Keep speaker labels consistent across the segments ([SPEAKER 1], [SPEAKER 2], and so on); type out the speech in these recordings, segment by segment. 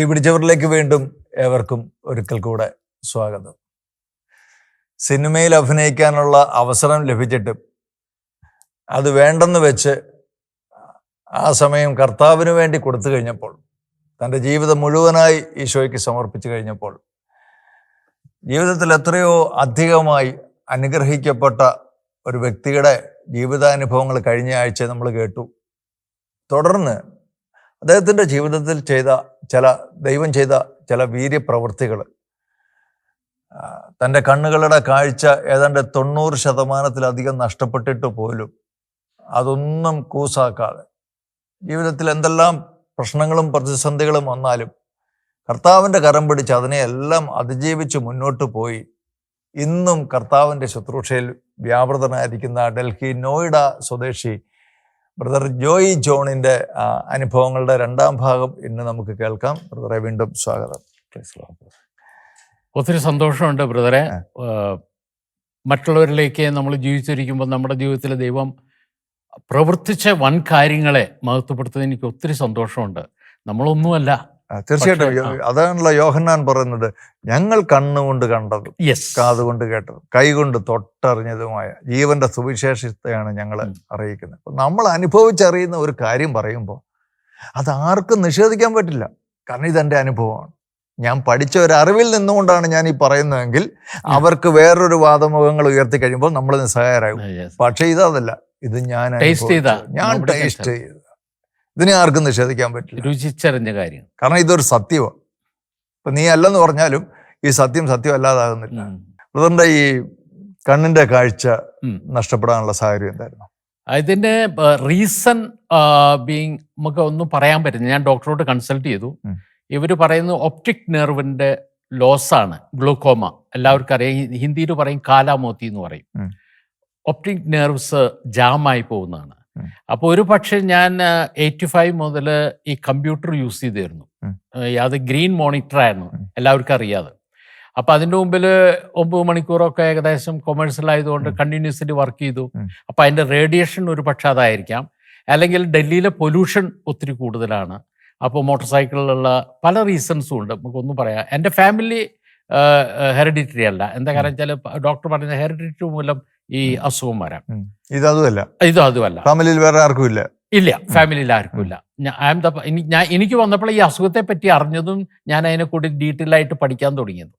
[SPEAKER 1] തീ പിടിച്ചവരിലേക്ക് വീണ്ടും ഏവർക്കും ഒരിക്കൽ കൂടെ സ്വാഗതം. സിനിമയിൽ അഭിനയിക്കാനുള്ള അവസരം ലഭിച്ചിട്ടും അത് വേണ്ടെന്ന് വെച്ച് ആ സമയം കർത്താവിന് വേണ്ടി കൊടുത്തു കഴിഞ്ഞപ്പോൾ തന്റെ ജീവിതം മുഴുവനായി ഈശോയ്ക്ക് സമർപ്പിച്ചു കഴിഞ്ഞപ്പോൾ ജീവിതത്തിൽ എത്രയോ അധികമായി അനുഗ്രഹിക്കപ്പെട്ട ഒരു വ്യക്തിയുടെ ജീവിതാനുഭവങ്ങൾ കഴിഞ്ഞ ആഴ്ച നമ്മൾ കേട്ടു. തുടർന്ന് അദ്ദേഹത്തിന്റെ ജീവിതത്തിൽ ചെയ്ത ചില ദൈവം ചെയ്ത ചില വീര്യപ്രവൃത്തികൾ. തന്റെ കണ്ണുകളുടെ കാഴ്ച ഏതാണ്ട് തൊണ്ണൂറ് ശതമാനത്തിലധികം നഷ്ടപ്പെട്ടിട്ട് പോലും അതൊന്നും കൂസാക്കാതെ ജീവിതത്തിൽ എന്തെല്ലാം പ്രശ്നങ്ങളും പ്രതിസന്ധികളും വന്നാലും കർത്താവിന്റെ കരം പിടിച്ച് അതിനെയെല്ലാം അതിജീവിച്ച് മുന്നോട്ട് പോയി. ഇന്നും കർത്താവിന്റെ ശുശ്രൂഷയിൽ വ്യാപൃതനായിരിക്കുന്ന ഡൽഹി നോയിഡ സ്വദേശി ബ്രദർ ജോയി ജോണിന്റെ അനുഭവങ്ങളുടെ രണ്ടാം ഭാഗം ഇന്ന് നമുക്ക് കേൾക്കാം. ബ്രദറെ വീണ്ടും സ്വാഗതം.
[SPEAKER 2] ഒത്തിരി സന്തോഷമുണ്ട് ബ്രദറെ. മറ്റുള്ളവരിലേക്ക് നമ്മൾ ജീവിച്ചിരിക്കുമ്പോൾ നമ്മുടെ ജീവിതത്തിൽ ദൈവം പ്രവർത്തിച്ച വൻ കാര്യങ്ങളെ മഹത്വപ്പെടുത്തുന്നതിന് എനിക്ക് ഒത്തിരി സന്തോഷമുണ്ട്. നമ്മളൊന്നുമല്ല.
[SPEAKER 1] തീർച്ചയായിട്ടും അതാണല്ലോ യോഹന്നാൻ പറയുന്നത്. ഞങ്ങൾ കണ്ണുകൊണ്ട് കണ്ടതും കാതുകൊണ്ട് കേട്ടതും കൈകൊണ്ട് തൊട്ടറിഞ്ഞതുമായ ജീവന്റെ സുവിശേഷത്തെയാണ് ഞങ്ങൾ അറിയിക്കുന്നത്. അപ്പൊ നമ്മൾ അനുഭവിച്ചറിയുന്ന ഒരു കാര്യം പറയുമ്പോൾ അത് ആർക്കും നിഷേധിക്കാൻ പറ്റില്ല. കാരണം ഇതെന്റെ അനുഭവമാണ്. ഞാൻ പഠിച്ച ഒരു അറിവിൽ നിന്നുകൊണ്ടാണ് ഞാൻ ഈ പറയുന്നതെങ്കിൽ അവർക്ക് വേറൊരു വാദമുഖങ്ങൾ ഉയർത്തി കഴിയുമ്പോൾ നമ്മൾ നിസ്സഹായരാകും. പക്ഷേ ഇതല്ല. ഇത് ഞാൻ. ഞാൻ ടേസ്റ്റ് ചെയ്ത. ഇതിനെ ആർക്കും നിഷേധിക്കാൻ പറ്റില്ല.
[SPEAKER 2] രുചിച്ചറിഞ്ഞ കാര്യം.
[SPEAKER 1] കാരണം ഇതൊരു സത്യമാണ് ഇപ്പൊ നീ അല്ലെന്ന് പറഞ്ഞാലും ഈ സത്യം സത്യം അല്ലാതാകുന്നില്ല. അതുകൊണ്ട് ഈ കണ്ണിന്റെ കാഴ്ച നഷ്ടപ്പെടാനുള്ള സാഹചര്യം എന്തായിരുന്നു?
[SPEAKER 2] ഇതിന്റെ റീസൺ ബീങ് നമുക്ക് ഒന്നും പറയാൻ പറ്റില്ല. ഞാൻ ഡോക്ടറോട് കൺസൾട്ട് ചെയ്തു. ഇവർ പറയുന്നത് ഒപ്റ്റിക് നെർവിന്റെ ലോസ് ആണ്. ഗ്ലൂക്കോമ എല്ലാവർക്കും അറിയാം. ഹിന്ദിയിൽ പറയും കാലാമോത്തി എന്ന് പറയും. ഒപ്റ്റിക് നെർവ്സ് ജാമായി പോകുന്നതാണ്. അപ്പോൾ ഒരു പക്ഷേ ഞാൻ എയ്റ്റി ഫൈവ് മുതൽ ഈ കമ്പ്യൂട്ടർ യൂസ് ചെയ്തിരുന്നു. അത് ഗ്രീൻ മോണിറ്റർ ആയിരുന്നു എല്ലാവർക്കും അറിയാതെ. അപ്പൊ അതിന്റെ മുമ്പിൽ ഒമ്പത് മണിക്കൂറൊക്കെ ഏകദേശം കൊമേഴ്സ്യൽ ആയതുകൊണ്ട്. കണ്ടിന്യൂസ്ലി വർക്ക് ചെയ്തു. അപ്പൊ അതിന്റെ റേഡിയേഷൻ ഒരു പക്ഷെ അതായിരിക്കാം. അല്ലെങ്കിൽ ഡൽഹിയിലെ പൊല്യൂഷൻ ഒത്തിരി കൂടുതലാണ്. അപ്പോൾ മോട്ടോർ സൈക്കിളിലുള്ള പല റീസൺസും ഉണ്ട്. നമുക്കൊന്നും പറയാം. എന്റെ ഫാമിലി ഹെറിഡിറ്ററി അല്ല. എന്താ കാരണം വെച്ചാൽ ഡോക്ടർ പറഞ്ഞ ഹെറിഡിറ്ററി മൂലം ഈ. അസുഖം വരാം
[SPEAKER 1] ഇത് അതുമല്ല
[SPEAKER 2] ഇതും അതുമല്ല.
[SPEAKER 1] ഫാമിലിയിൽ വേറെ ആർക്കും ഇല്ല.
[SPEAKER 2] ഇല്ല ഫാമിലിയിൽ ആർക്കും ഇല്ല. ഞാൻ എനിക്ക് വന്നപ്പോൾ ഈ അസുഖത്തെ പറ്റി അറിഞ്ഞതും ഞാൻ അതിനെ കൂടി ഡീറ്റെയിൽ ആയിട്ട് പഠിക്കാൻ തുടങ്ങിയത്.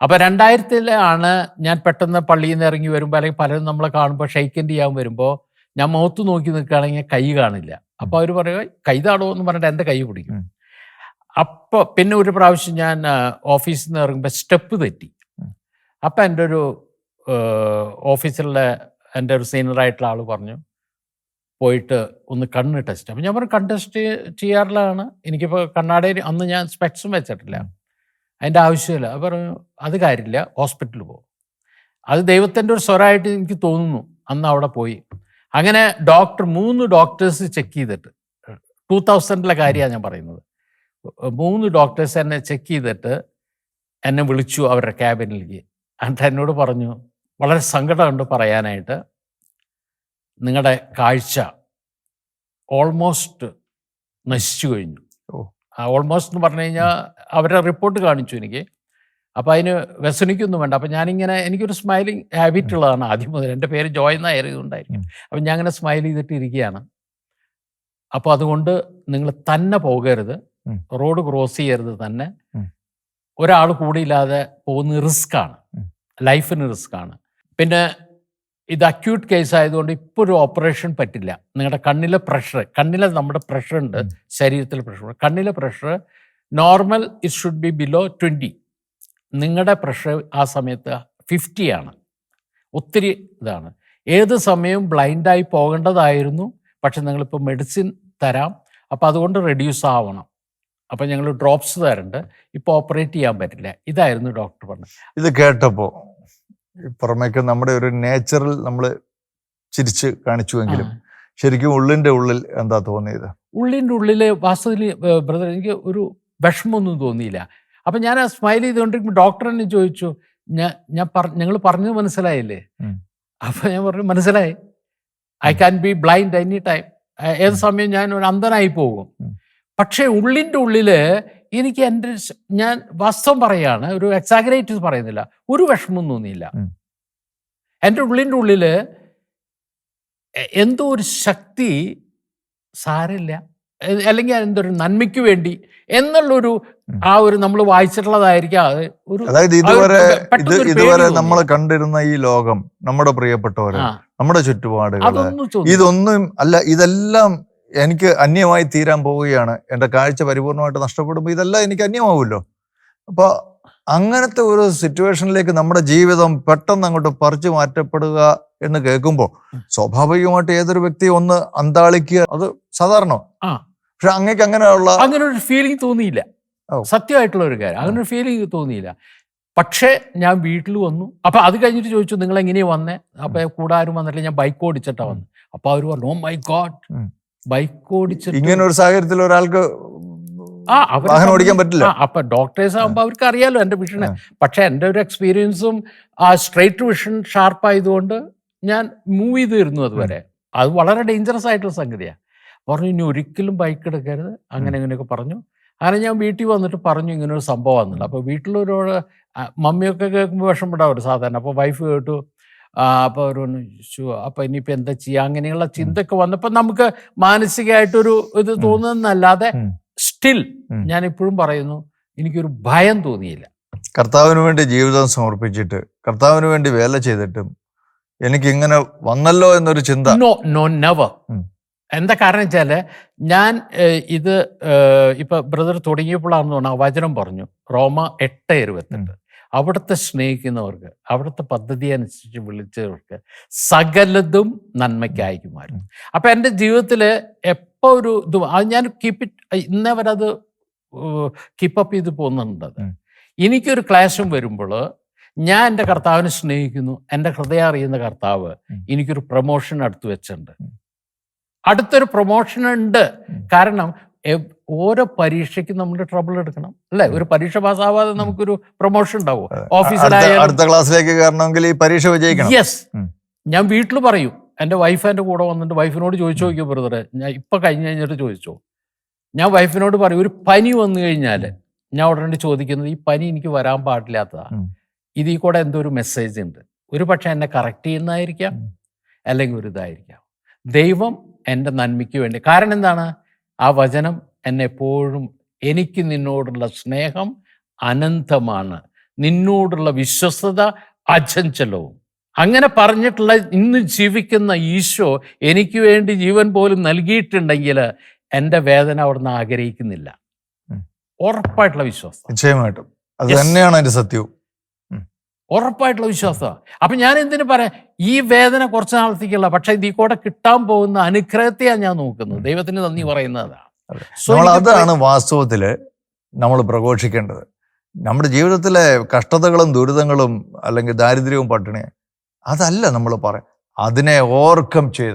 [SPEAKER 2] അപ്പൊ രണ്ടായിരത്തിലാണ് ഞാൻ പെട്ടെന്ന് പള്ളിയിൽ നിന്ന് ഇറങ്ങി വരുമ്പോൾ അല്ലെങ്കിൽ പലരും നമ്മളെ കാണുമ്പോൾ ഷെയ്ക്കൻഡ് ചെയ്യാൻ വരുമ്പോൾ ഞാൻ മുഖത്ത് നോക്കി നിൽക്കുകയാണെങ്കിൽ കൈ കാണില്ല. അപ്പൊ അവർ പറയുക കൈ താടോ എന്ന് പറഞ്ഞിട്ട് എന്റെ കൈ പിടിക്കും.
[SPEAKER 1] അപ്പൊ
[SPEAKER 2] അപ്പോൾ പിന്നെ ഒരു പ്രാവശ്യം ഞാൻ ഓഫീസിൽ നിന്ന് ഇറങ്ങുമ്പോൾ സ്റ്റെപ്പ് തെറ്റി. അപ്പം എന്റെ ഒരു ഓഫീസിലെ എന്റെ ഒരു സീനിയറായിട്ടുള്ള ആൾ പറഞ്ഞു പോയിട്ട് ഒന്ന് കണ്ണ് ടെസ്റ്റ് അപ്പം ഞാൻ പറഞ്ഞു കണ്ണ് ടെസ്റ്റ് ചെയ്യാറിലാണ്. എനിക്കിപ്പോൾ കണ്ണാടയിൽ അന്ന് ഞാൻ സ്പെക്സും വെച്ചിട്ടില്ല. അതിന്റെ ആവശ്യമില്ല. അത് പറഞ്ഞു അത് കാര്യമില്ല ഹോസ്പിറ്റലിൽ പോകും അത് ദൈവത്തിന്റെ ഒരു സ്വരമായിട്ട് എനിക്ക് തോന്നുന്നു അന്ന് അവിടെ പോയി. അങ്ങനെ ഡോക്ടർ മൂന്ന് ഡോക്ടേഴ്സ് ചെക്ക് ചെയ്തിട്ട് ടൂ തൗസൻഡിലെ കാര്യമാണ് ഞാൻ പറയുന്നത്. മൂന്ന് ഡോക്ടേഴ്സ് എന്നെ ചെക്ക് ചെയ്തിട്ട് എന്നെ വിളിച്ചു അവരുടെ ക്യാബിനിലേക്ക്. എന്നിട്ട് എന്നോട് പറഞ്ഞു വളരെ സങ്കടമുണ്ട് പറയാനായിട്ട്. നിങ്ങളുടെ കാഴ്ച ഓൾമോസ്റ്റ് നശിച്ചു കഴിഞ്ഞു. ഓൾമോസ്റ്റ് എന്ന് പറഞ്ഞു കഴിഞ്ഞാൽ അവരുടെ റിപ്പോർട്ട് കാണിച്ചു എനിക്ക്. അപ്പോൾ അതിന് വ്യസനിക്കൊന്നും വേണ്ട. അപ്പം ഞാനിങ്ങനെ എനിക്കൊരു സ്മൈലിങ് ഹാബിറ്റ് ഉള്ളതാണ് ആദ്യം മുതൽ. എന്റെ പേര് ജോയ്
[SPEAKER 1] ഉം.
[SPEAKER 2] അപ്പം ഞാൻ അങ്ങനെ സ്മൈൽ ചെയ്തിട്ട് ഇരിക്കുകയാണ് അപ്പോൾ അതുകൊണ്ട് നിങ്ങൾ തന്നെ പോകരുത്. റോഡ് ക്രോസ് ചെയ്യരുത് തന്നെ. ഒരാൾ കൂടിയില്ലാതെ പോകുന്ന
[SPEAKER 1] റിസ്ക്കാണ്
[SPEAKER 2] ലൈഫിന് റിസ്ക്കാണ് ആണ്. പിന്നെ ഇത് അക്യൂട്ട് കേസ് ആയതുകൊണ്ട് ഇപ്പോൾ ഒരു ഓപ്പറേഷൻ പറ്റില്ല. നിങ്ങളുടെ കണ്ണിലെ പ്രഷർ കണ്ണിലെ നമ്മുടെ പ്രഷർ ഉണ്ട് ശരീരത്തിലെ പ്രഷർ കണ്ണിലെ pressure normal it should be below twenty നിങ്ങളുടെ പ്രഷർ ആ സമയത്ത് ഫിഫ്റ്റിയാണ് ഒത്തിരി ഇതാണ്. ഏത് സമയവും ബ്ലൈൻഡായി പോകേണ്ടതായിരുന്നു. പക്ഷെ നിങ്ങളിപ്പോൾ മെഡിസിൻ തരാം. അപ്പോൾ അതുകൊണ്ട് റെഡ്യൂസ് ആവണം. അപ്പം ഞങ്ങൾ ഡ്രോപ്സ് തരുന്നുണ്ട് ഇപ്പോൾ ഓപ്പറേറ്റ് ചെയ്യാൻ പറ്റില്ല. ഇതായിരുന്നു ഡോക്ടർ പറഞ്ഞത്.
[SPEAKER 1] ഇത് കേട്ടപ്പോ ഈ പുറമേക്ക് നമ്മുടെ ഒരു നേച്ചറിൽ നമ്മൾ ചിരിച്ച് കാണിച്ചുവെങ്കിലും. ശരിക്കും ഉള്ളിന്റെ ഉള്ളിൽ എന്താ തോന്നിയത്?
[SPEAKER 2] ഉള്ളിന്റെ ഉള്ളിൽ വാസ്തവത്തിൽ ബ്രദർ എനിക്ക് ഒരു വിഷമമൊന്നും തോന്നിയില്ല. അപ്പം ഞാൻ ആ സ്മൈൽ ചെയ്തുകൊണ്ടിരിക്കുമ്പോൾ ഡോക്ടർ എന്നെ ചോദിച്ചു ഞാൻ ഞാൻ ഞങ്ങൾ പറഞ്ഞത് മനസ്സിലായില്ലേ. അപ്പം ഞാൻ പറഞ്ഞു മനസ്സിലായി. I can be blind any time ഏത് സമയം ഞാൻ ഒരു അന്ധനായി പോകും. പക്ഷേ ഉള്ളിന്റെ ഉള്ളിൽ എനിക്ക് എന്റെ ഞാൻ വാസ്തവം പറയാണ് ഒരു എക്സാഗ്രേറ്റ് പറയുന്നില്ല. ഒരു വിഷമം തോന്നിയില്ല. എന്റെ ഉള്ളിന്റെ ഉള്ളിൽ എന്തോ ഒരു ശക്തി സാരമില്ല. അല്ലെങ്കിൽ എന്തോ ഒരു നന്മയ്ക്ക് വേണ്ടി എന്നുള്ളൊരു. ആ ഒരു നമ്മൾ വായിച്ചിട്ടുള്ളതായിരിക്കാം. അത് ഒരു
[SPEAKER 1] അതായത് ഇതുവരെ ഇത് ഇതുവരെ നമ്മൾ കണ്ടിരുന്ന ഈ ലോകം നമ്മുടെ പ്രിയപ്പെട്ടവര് നമ്മുടെ
[SPEAKER 2] ചുറ്റുപാടുകൾ
[SPEAKER 1] ഇതൊന്നും അല്ല ഇതെല്ലാം എനിക്ക് അന്യമായി തീരാൻ പോവുകയാണ്. എന്റെ കാഴ്ച പരിപൂർണമായിട്ട് നഷ്ടപ്പെടുമ്പോൾ ഇതെല്ലാം എനിക്ക് അന്യമാവുമല്ലോ. അപ്പോൾ അങ്ങനത്തെ ഒരു സിറ്റുവേഷനിലേക്ക് നമ്മുടെ ജീവിതം പെട്ടെന്ന് അങ്ങോട്ട് പറിച്ചു മാറ്റപ്പെടുക എന്ന് കേൾക്കുമ്പോൾ സ്വാഭാവികമായിട്ട് ഏതൊരു വ്യക്തി ഒന്ന് അന്താളിക്കുക അത് സാധാരണ. പക്ഷെ അങ്ങേക്ക് അങ്ങനെയുള്ള
[SPEAKER 2] അങ്ങനെ ഒരു ഫീലിംഗ് തോന്നിയില്ല സത്യമായിട്ടുള്ള ഒരു കാര്യം. അങ്ങനെ ഒരു ഫീലിംഗ് തോന്നിയില്ല. പക്ഷേ ഞാൻ വീട്ടിൽ വന്നു. അപ്പൊ അത് കഴിഞ്ഞിട്ട് ചോദിച്ചു നിങ്ങൾ എങ്ങനെയാണ് വന്നേ? അപ്പൊ കൂടാരും വന്നിട്ടില്ല. ഞാൻ ബൈക്ക് ഓടിച്ചിട്ടാ വന്നു. അപ്പൊ അവർ പറഞ്ഞു ഓ മൈ ഗോഡ്. ബൈക്ക് ഓടിച്ച്
[SPEAKER 1] ഇങ്ങനെ ഒരു സാഹചര്യത്തിൽ ഒരാൾക്ക് വാഹനം ഓടിക്കാൻ പറ്റില്ല.
[SPEAKER 2] അപ്പൊ ഡോക്ടേഴ്സ് ആകുമ്പോൾ അവർക്ക് അറിയാലോ എന്റെ വിഷൻ
[SPEAKER 1] ആ.
[SPEAKER 2] പക്ഷെ എന്റെ ഒരു എക്സ്പീരിയൻസും ആ സ്ട്രൈറ്റ് വിഷൻ ഷാർപ്പ് ആയതുകൊണ്ട് ഞാൻ മൂവ് ചെയ്തിരുന്നു അതുവരെ. അത് വളരെ ഡേഞ്ചറസ് ആയിട്ടുള്ള സംഗതിയാണ് പറഞ്ഞു ഇനി ഒരിക്കലും ബൈക്ക് എടുക്കരുത്. അങ്ങനെ ഇങ്ങനെയൊക്കെ പറഞ്ഞു. അങ്ങനെ ഞാൻ വീട്ടിൽ വന്നിട്ട് പറഞ്ഞു ഇങ്ങനൊരു ഒരു സംഭവം വന്നില്ല അപ്പോൾ വീട്ടിലൊരു മമ്മിയൊക്കെ കേൾക്കുമ്പോൾ വിഷമപ്പെടാവും സാധാരണ. അപ്പോൾ വൈഫ് കേട്ടു അപ്പോൾ പറഞ്ഞു "ശ്ശോ, അപ്പോൾ ഇനിയിപ്പോൾ എന്താ ചെയ്യുക അങ്ങനെയുള്ള ചിന്തയൊക്കെ വന്നപ്പോൾ നമുക്ക് മാനസികമായിട്ടൊരു ഇത്. തോന്നുന്നല്ലാതെ സ്റ്റിൽ ഞാൻ ഇപ്പോഴും പറയുന്നു എനിക്കൊരു ഭയം തോന്നിയില്ല.
[SPEAKER 1] കർത്താവിന് വേണ്ടി ജീവിതം സമർപ്പിച്ചിട്ട് കർത്താവിന് വേണ്ടി വേല ചെയ്തിട്ടും എനിക്ക് ഇങ്ങനെ വന്നല്ലോ എന്നൊരു ചിന്ത.
[SPEAKER 2] നോ നോ നെവർ എന്താ കാരണം വെച്ചാൽ ഞാൻ ഇത് ഇപ്പൊ ബ്രദർ തുടങ്ങിയപ്പോഴാണെന്ന് തോന്നുന്നു ആ വചനം പറഞ്ഞു റോമ എട്ട് ഇരുപത്തെട്ട്. അവിടുത്തെ സ്നേഹിക്കുന്നവർക്ക് അവിടുത്തെ പദ്ധതി അനുസരിച്ച് വിളിച്ചവർക്ക് സകലതും നന്മയ്ക്കായിരിക്കും മാറും അപ്പം എന്റെ ജീവിതത്തിൽ എപ്പോൾ ഒരു ഇത് അത് ഞാൻ കീപ്പ് ഇറ്റ് ഇന്നേ വരെ അത് കീപ്പപ്പ് ചെയ്ത് പോകുന്നുണ്ട്. എനിക്കൊരു ക്ലാഷും വരുമ്പോൾ ഞാൻ എന്റെ കർത്താവിനെ സ്നേഹിക്കുന്നു എന്റെ ഹൃദയം അറിയുന്ന കർത്താവ്. എനിക്കൊരു പ്രൊമോഷൻ അടുത്ത് വെച്ചിട്ടുണ്ട്. അടുത്തൊരു പ്രൊമോഷൻ ഉണ്ട്. കാരണം ഓരോ പരീക്ഷയ്ക്ക് നമ്മൾ ട്രബിൾ എടുക്കണം. അല്ലെ? ഒരു പരീക്ഷ പാസ്സാവാതെ നമുക്കൊരു പ്രൊമോഷൻ ഉണ്ടാവും? ഓഫീസിലായാലും
[SPEAKER 1] അടുത്ത ക്ലാസ്സിലേക്ക് കയറണമെങ്കിൽ ഈ പരീക്ഷ വിജയിക്കണം.
[SPEAKER 2] യെസ് ഞാൻ വീട്ടിൽ പറയും എന്റെ വൈഫ് എന്റെ കൂടെ വന്നിട്ട് വൈഫിനോട് ചോദിച്ചു നോക്കിയോ ബ്രദറെ ഞാൻ ഇപ്പൊ കഴിഞ്ഞ് കഴിഞ്ഞിട്ട് ചോദിച്ചു? ഞാൻ വൈഫിനോട് പറയും ഒരു പനി വന്നു കഴിഞ്ഞാൽ ഞാൻ ഉടനെ ചോദിക്കുന്നത് ഈ പനി എനിക്ക് വരാൻ പാടില്ലാത്തതാ.
[SPEAKER 1] ഇതീ
[SPEAKER 2] ഇതിൽ കൂടെ എന്തോ ഒരു മെസ്സേജ് ഉണ്ട്. ഒരു പക്ഷെ എന്നെ കറക്റ്റ് ചെയ്യുന്നതായിരിക്കാം അല്ലെങ്കിൽ ഒരു ഇതായിരിക്കാം. ദൈവം എന്റെ നന്മയ്ക്ക് വേണ്ടി. കാരണം എന്താണ്? ആ വചനം എന്നെ എപ്പോഴും എനിക്ക് നിന്നോടുള്ള സ്നേഹം അനന്തമാണ്. നിന്നോടുള്ള വിശ്വസ്തത അചഞ്ചലവും. അങ്ങനെ പറഞ്ഞിട്ടുള്ള ഇന്ന് ജീവിക്കുന്ന ഈശോ എനിക്ക് വേണ്ടി ജീവൻ പോലും നൽകിയിട്ടുണ്ടെങ്കിൽ എന്റെ വേദന അവിടുന്ന് ആഗ്രഹിക്കുന്നില്ല. ഉറപ്പായിട്ടുള്ള വിശ്വാസം.
[SPEAKER 1] നിശ്ചയമായിട്ടും. അത് തന്നെയാണ് അതിന്റെ സത്യവും.
[SPEAKER 2] ഉറപ്പായിട്ടുള്ള വിശ്വാസമാണ് അപ്പൊ ഞാൻ എന്തിനു പറയാം? ഈ വേദന കുറച്ച് നാളത്തേക്കുള്ള പക്ഷെ ഇതിൽ കൂടെ കിട്ടാൻ പോകുന്ന അനുഗ്രഹത്തെയാണ് ഞാൻ നോക്കുന്നത്. ദൈവത്തിന് നന്ദി പറയുന്നതാണ്
[SPEAKER 1] നമ്മൾ അതാണ് വാസ്തവത്തിൽ നമ്മൾ പ്രഘോഷിക്കേണ്ടത്. നമ്മുടെ ജീവിതത്തിലെ കഷ്ടതകളും ദുരിതങ്ങളും അല്ലെങ്കിൽ ദാരിദ്ര്യവും പട്ടിണി അതല്ല നമ്മൾ പറയാം അതിനെ ഓവർകം ചെയ്ത